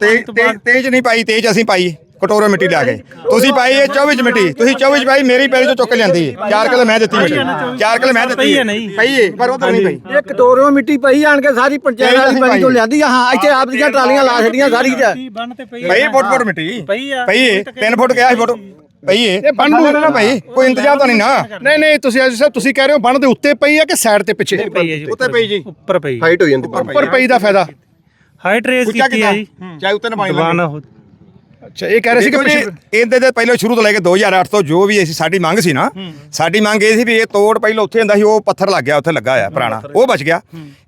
ਤੇ- ਤੇਜ ਨਹੀਂ ਪਾਈ ਤੇਜ ਅਸੀਂ ਪਾਈ। ਕਟੋਰੇ ਮਿੱਟੀ ਲਿਆ ਕੇ। ਤੁਸੀਂ ਪਾਈ ਇਹ 24 ਚ ਮਿੱਟੀ। ਤੁਸੀਂ 24 ਚ ਪਾਈ ਮੇਰੀ ਪੈਲੀ ਤੋਂ ਚੁੱਕ ਕੇ ਲਿਆਂਦੀ। ਹੈ। ਕਿਲੋ ਮੈਂ ਦਿੱਤੀ ਮਿੱਟੀ। ਚਾਰ ਕਿਲੋ ਮੈਂ ਦਿੱਤੀ। ਪਈ ਹੈ। ਪਈ ਪਰ ਉਧਰ ਨਹੀਂ ਪਈ। ਇੱਕ ਟੋਰਿਓ ਮਿੱਟੀ ਪਈ ਆਣ ਕੇ ਸਾਰੀ ਪੰਚਾਇਤ ਵਾਲੀ ਪਾਣੀ ਤੋਂ ਲਿਆਂਦੀ ਆ। ਹਾਂ ਇੱਥੇ ਆਪ ਦੀਆਂ ਟਰਾਲੀਆਂ ਲਾ ਛੱਡੀਆਂ ਸਾਰੀ ਚ। ਪਈ ਪਈ ਫੁੱਟ ਫੁੱਟ ਮਿੱਟੀ। ਪਈ ਆ। ਪਈ ਹੈ 3 ਫੁੱਟ ਗਿਆ ਸੀ ਫੁੱਟ। ਪਈ ਹੈ ਇਹ ਬੰਨ ਨੂੰ- ਨਾ ਪਈ ਕੋਈ ਇੰਤਜ਼ਾਮ ਤਾਂ ਨਹੀਂ ਨਾ। ਨਹੀਂ ਨਹੀਂ ਤੁਸੀਂ ਅੱਜ ਸਾਹਿਬ ਤੁਸੀਂ ਕਹਿ ਰਹੇ ਹੋ ਬੰਨ ਦੇ ਉੱਤੇ ਪਈ ਹੈ ਕਿ ਸਾਈਡ ਤੇ ਪਿੱਛੇ? ਪਈ ਹੈ ਜੀ ਉੱਤੇ ਪਈ ਜੀ। ਉੱਪਰ ਪਈ ਹਾਈਟ ਹੋ ਜਾਂਦੀ ਉੱਪਰ ਪਈ ਦਾ ਫਾਇਦਾ? ਹਾਈਟ ਰੇਜ਼ ਕੀਤੀ ਹੈ ਜੀ। ਚਾਹੇ ਉੱਤੇ ਨਾ ਪਾਣੀ ਦਬਾਨ ਅੱਛਾ ਇਹ ਕਹਿ ਰਹੇ ਸੀ ਕਿ ਦੇਖੋ ਜੀ ਪਿੱਛੇ ਇਹਦੇ ਦੇ ਪਹਿਲਾਂ ਸ਼ੁਰੂ ਤੋਂ ਲੈ ਕੇ 2008 ਤੋਂ ਜੋ ਵੀ ਅਸੀਂ ਸਾਡੀ ਮੰਗ ਸੀ ਨਾ ਸਾਡੀ ਮੰਗ ਇਹ ਸੀ ਵੀ ਇਹ ਤੋੜ ਪਹਿਲਾਂ ਉੱਥੇ ਹੁੰਦਾ ਸੀ ਉਹ ਪੱਥਰ ਲੱਗ ਗਿਆ ਉੱਥੇ ਲੱਗਾ ਹੋਇਆ ਪੁਰਾਣਾ ਉਹ ਬਚ ਗਿਆ।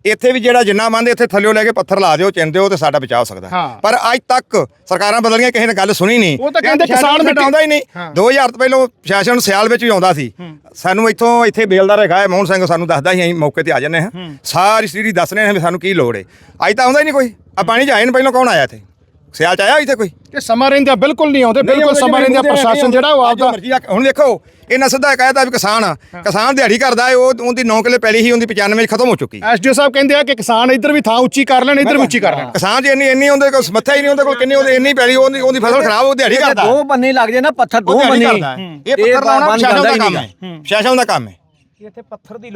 ਇੱਥੇ ਵੀ ਜਿਹੜਾ ਜਿੰਨਾ ਮੰਨਦੇ ਇੱਥੇ ਥੱਲਿਓ ਲੈ ਕੇ ਪੱਥਰ ਲਾ ਦਿਓ ਚਿੰਦੇ ਹੋ ਤੇ ਸਾਡਾ ਬਚਾਅ ਹੋ ਸਕਦਾ। ਹਾਂ। ਪਰ ਅੱਜ ਤੱਕ ਸਰਕਾਰਾਂ ਬਦਲੀਆਂ ਕਿਸੇ ਨੇ ਗੱਲ ਸੁਣੀ ਨਹੀਂ। ਉਹ ਤਾਂ ਕਹਿੰਦੇ ਕਿਸਾਨ ਮਿੱਟੀ- ਆਉਂਦਾ ਹੀ ਨਹੀਂ। 2000 ਤੋਂ ਪਹਿਲਾਂ ਪ੍ਰਸ਼ਾਸਨ ਸਿਆਲ ਵਿੱਚ ਵੀ ਆਉਂਦਾ ਸੀ। ਸਾਨੂੰ ਇੱਥੋਂ ਇੱਥੇ ਬੇਲਦਾਰ ਹੈਗਾ ਹੈ ਮੋਹਨ ਸਿੰਘ ਸਾਨੂੰ ਦੱਸਦਾ ਸੀ ਅਸੀਂ ਮੌਕੇ ਤੇ ਆ ਜੰਨੇ ਹਾਂ। ਸਾਰੀ ਸਟੀਰੀ ਦੱਸਨੇ ਹਾਂ ਵੀ ਸਾਨੂੰ ਕੀ ਲੋੜ ਹੈ। ਅੱਜ ਤਾਂ ਆਉਂਦਾ ਹੀ ਨਹੀਂ ਕੋਈ। ਆ ਪਾਣੀ ਚ ਆਏ ਨੇ ਪਹਿਲਾਂ ਕੌਣ ਆਇਆ ਇੱਥੇ? ਸਿਆਲ ਚ ਆਇਆ ਇੱਥੇ ਕੋਈ? ਕਿ ਸਮਾਂ ਰਹਿੰਦਿਆਂ ਬਿਲਕੁਲ ਨਹੀਂ ਆਉਂਦੇ ਬਿਲਕੁਲ ਸਮਾਂ ਰਹਿੰਦਿਆਂ ਪ੍ਰਸ਼ਾਸਨ ਜਿਹੜਾ ਉਹ ਆਪਦਾ ਮਰਜ਼ੀ ਹੁਣ ਦੇਖੋ ਇਹਨਾਂ ਸਿੱਧਾ ਕਹਿਤਾ ਵੀ ਕਿਸਾਨ ਆ। ਕਿਸਾਨ ਦਿਹਾੜੀ ਕਰਦਾ ਹੈ ਉਹ ਉਹਦੀ 9 ਕਿੱਲੇ ਪੈਲੀ ਸੀ ਉਹਦੀ 95 ਚ ਖਤਮ ਹੋ ਚੁੱਕੀ। ਐਸਡੀਓ ਸਾਹਿਬ ਕਹਿੰਦੇ ਆ ਕਿ ਕਿਸਾਨ ਇੱਧਰ ਵੀ ਥਾਂ ਉੱਚੀ ਕਰ ਲੈਣ ਇੱਧਰ ਵੀ ਉੱਚੀ ਕਰ ਲੈਣ। ਕਿਸਾਨ ਜੀ ਇੰਨੀ ਇੰਨੀ ਉਹਦੇ ਕੋਲ ਸਮੱਥਾ ਹੀ ਨਹੀਂ ਉਹਦੇ ਕੋਲ ਕਿੰਨੀ ਉਹਦੀ ਇੰਨੀ ਪੈਲੀ ਉਹਦੀ ਉਹਦੀ ਫਸਲ ਖਰਾਬ ਉਹ ਦਿਹਾੜੀ ਕਰਦਾ। ਦੋ ਬੰਨੇ ਲੱਗ ਜੇ ਨਾ ਪੱਥਰ ਦੋ ਬੰਨੇ। ਹੈ। ਇਹ ਪੱਥਰ ਲਾਉਣਾ ਬੰਨ ਪ੍ਰਸ਼ਾਸਨ ਦਾ ਹੀ ਕੰਮ ਹੈ। ਪ੍ਰਸ਼ਾਸਨ ਦਾ ਕੰਮ ਹੈ।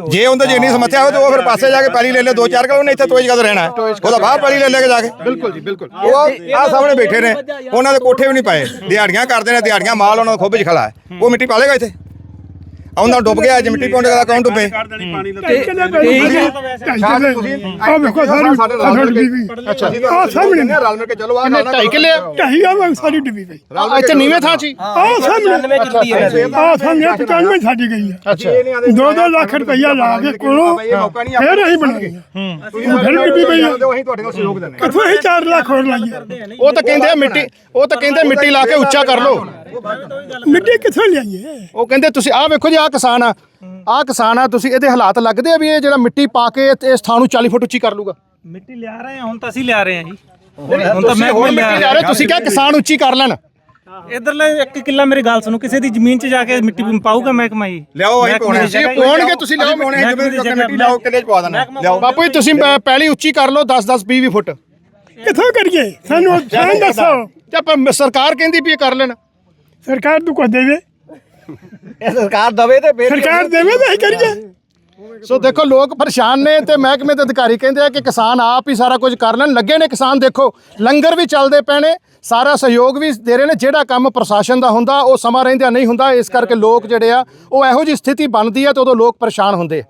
ਜੇ ਉਹਦੇ 'ਚ ਇੰਨੀ ਸਮੱਥਿਆ ਹੋਵੇ ਤਾਂ ਉਹ ਫਿਰ ਪਾਸੇ ਜਾ ਕੇ ਪੈਲੀ ਲੈ ਲੈ ਦੋ ਚਾਰ ਕਿਲੋ ਉਹਨੇ ਇੱਥੇ ਤੋਜ ਕਦ ਰਹਿਣਾ। ਹੈ? ਉਹਦਾ ਬਾਹਰ ਪੈਲੀ ਲੈ ਲੈ ਕੇ ਜਾ ਕੇ। ਬਿਲਕੁਲ ਜੀ ਬਿਲਕੁਲ। ਉਹ ਆ ਸਾਹਮਣੇ ਬੈਠੇ ਨੇ। ਉਹਨਾਂ ਦੇ ਕੋਠੇ ਵੀ ਨਹੀਂ ਪਾਏ। ਦਿਹਾੜੀਆਂ ਕਰਦੇ ਨੇ ਦਿਹਾੜੀਆਂ ਮਾਲ ਉਹਨਾਂ ਦਾ ਖੁੱਬ 'ਚ ਖਲਾ ਹੈ। ਉਹ ਮਿੱਟੀ ਪਾਲੇਗਾ ਇੱਥੇ? ਆਉਂਦਾ ਡੁੱਬ ਗਿਆ ਅੱਜ ਮਿੱਟੀ ਪਾਉਂਦੇ ਦਾ ਕੌਣ ਡੁੱਬੇ? ਆ ਵੇਖੋ ਸਾਰੀ ਫਸਲ ਡੁੱਬੀ। ਪਈ ਅੱਛਾ। ਆ ਸਾਹਮਣੇ। ਰਲ ਮਿਲ ਕੇ ਚਲੋ ਆ ਕਿੰਨੇ ਢਾਈ ਕਿੱਲੇ ਆ? ਢਾਈ ਆ ਵਾ ਸਾਰੀ ਡੁੱਬੀ ਪਈ। ਆਹ ਇੱਥੇ ਨੀਵੇਂ ਥਾਂ 'ਚ ਹੀ। ਆ ਸਾਹਮਣੇ ਆ। ਸਾਹਮਣੇ 95 ਸਾਡੀ ਗਈ ਆ। ਅੱਛਾ। 2-2 ਲੱਖ ਰੁਪਈਆ ਲਾ ਕੇ ਕੋਲੋਂ ਫੇਰ ਅਸੀਂ ਬਣਾਈ ਆ। ਫਿਰ ਡੁੱਬੀ ਪਈ ਆ। ਅਸੀਂ ਤੁਹਾਡੇ ਕੋਲ ਸਹਿਯੋਗ ਦਿੰਦੇ ਕਿੱਥੋਂ ਅਸੀਂ 4 ਲੱਖ ਹੋਰ ਲਾਈਏ। ਉਹ ਤਾਂ ਕਹਿੰਦੇ ਆ ਮਿੱਟੀ ਉਹ ਤਾਂ ਕਹਿੰਦੇ ਮਿੱਟੀ ਲਾ ਕੇ ਉੱਚਾ ਕਰ ਲਓ। ਮਿੱਟੀ ਕਿੱਥੋਂ ਲਿਆਈਏ? ਉਹ ਕਹਿੰਦੇ ਤੁਸੀਂ ਆਹ ਵੇਖੋ ਜੀ ਆਹ ਕਿਸਾਨ ਆ। ਆਹ ਕਿਸਾਨ ਆ ਤੁਸੀਂ ਇਹਦੇ ਹਾਲਾਤ ਲੱਗਦੇ ਆ ਵੀ ਇਹ ਜਿਹੜਾ ਮਿੱਟੀ ਪਾ ਕੇ ਤੇ ਇਸ ਥਾਂ ਨੂੰ 40 ਫੁੱਟ ਉੱਚੀ ਕਰ ਲੂਗਾ? ਮਿੱਟੀ ਲਿਆ ਰਹੇ ਆ ਹੁਣ ਤਾਂ ਅਸੀਂ ਲਿਆ ਰਹੇ ਆ ਜੀ। ਹੁਣ ਤਾਂ ਮੈਂ ਹੋਰ ਮਿੱਟੀ ਲਿਆ ਰਹੇ ਤੁਸੀਂ ਕਿਹਾ ਕਿਸਾਨ ਉੱਚੀ ਕਰ ਲੈਣ। ਇਧਰਲੇ ਇੱਕ ਕਿੱਲਾ ਮੇਰੀ ਗੱਲ ਸੁਣੋ ਕਿਸੇ ਦੀ ਜ਼ਮੀਨ 'ਚ ਜਾ ਕੇ ਮਿੱਟੀ ਪਾਊਗਾ ਮਹਿਕਮਾ ਜੀ? ਲਿਆਓ ਅਸੀਂ ਪਾਉਣੇ ਹੀ- ਪਾਉਣਗੇ ਤੁਸੀਂ ਲਿਆਓ ਪਾਉਣੇ ਜ਼ਮੀਨ ਚੁੱਕ ਕੇ ਮਿੱਟੀ ਲਿਆਓ। ਕਿੱਲੇ 'ਚ ਪਵਾ ਦੇਣਾ। ਲਿਆਓ। ਬਾਪੂ ਜੀ ਤੁਸੀਂ ਪਹਿਲੀ ਉੱਚੀ ਕਰ ਲਓ 10 10 20 20 ਫੁੱਟ। ਕਿੱਥੋਂ ਕਰੀਏ? ਸਾਨੂੰ ਸਾਂ ਦੱਸੋ। ਤੇ ਪਰ ਸਰਕਾਰ ਕਹਿੰਦੀ ਵੀ ਇਹ ਕਰ ਲੈਣ। ਸਰਕਾਰ ਨੂੰ ਕੋ ਦੇਵੇ? ਇਹ ਸਰਕਾਰ ਦਵੇ ਤੇ ਫੇਰ ਸਰਕਾਰ ਦੇਵੇ। ਤਾਂ ਅਸੀਂ ਕਰੀਏ। ਸੋ ਦੇਖੋ ਲੋਕ ਪਰੇਸ਼ਾਨ ਨੇ ਤੇ ਮਹਿਕਮੇ ਦੇ ਅਧਿਕਾਰੀ ਕਹਿੰਦੇ ਆ ਕਿ ਕਿਸਾਨ ਆਪ ਹੀ ਸਾਰਾ ਕੁਝ ਕਰ ਲੈਣ। ਲੱਗੇ ਨੇ ਕਿਸਾਨ ਦੇਖੋ ਲੰਗਰ ਵੀ ਚੱਲਦੇ ਪਏ ਨੇ ਸਾਰਾ ਸਹਿਯੋਗ ਵੀ ਦੇ ਰਹੇ ਨੇ। ਜਿਹੜਾ ਕੰਮ ਪ੍ਰਸ਼ਾਸਨ ਦਾ ਹੁੰਦਾ ਉਹ ਸਮਾਂ ਰਹਿੰਦਿਆਂ ਨਹੀਂ ਹੁੰਦਾ। ਇਸ ਕਰਕੇ ਲੋਕ ਜਿਹੜੇ ਆ ਉਹ ਇਹੋ ਜਿਹੀ ਸਥਿਤੀ ਬਣਦੀ ਆ ਤੇ ਉਦੋਂ ਲੋਕ ਪਰੇਸ਼ਾਨ ਹੁੰਦੇ ਆ।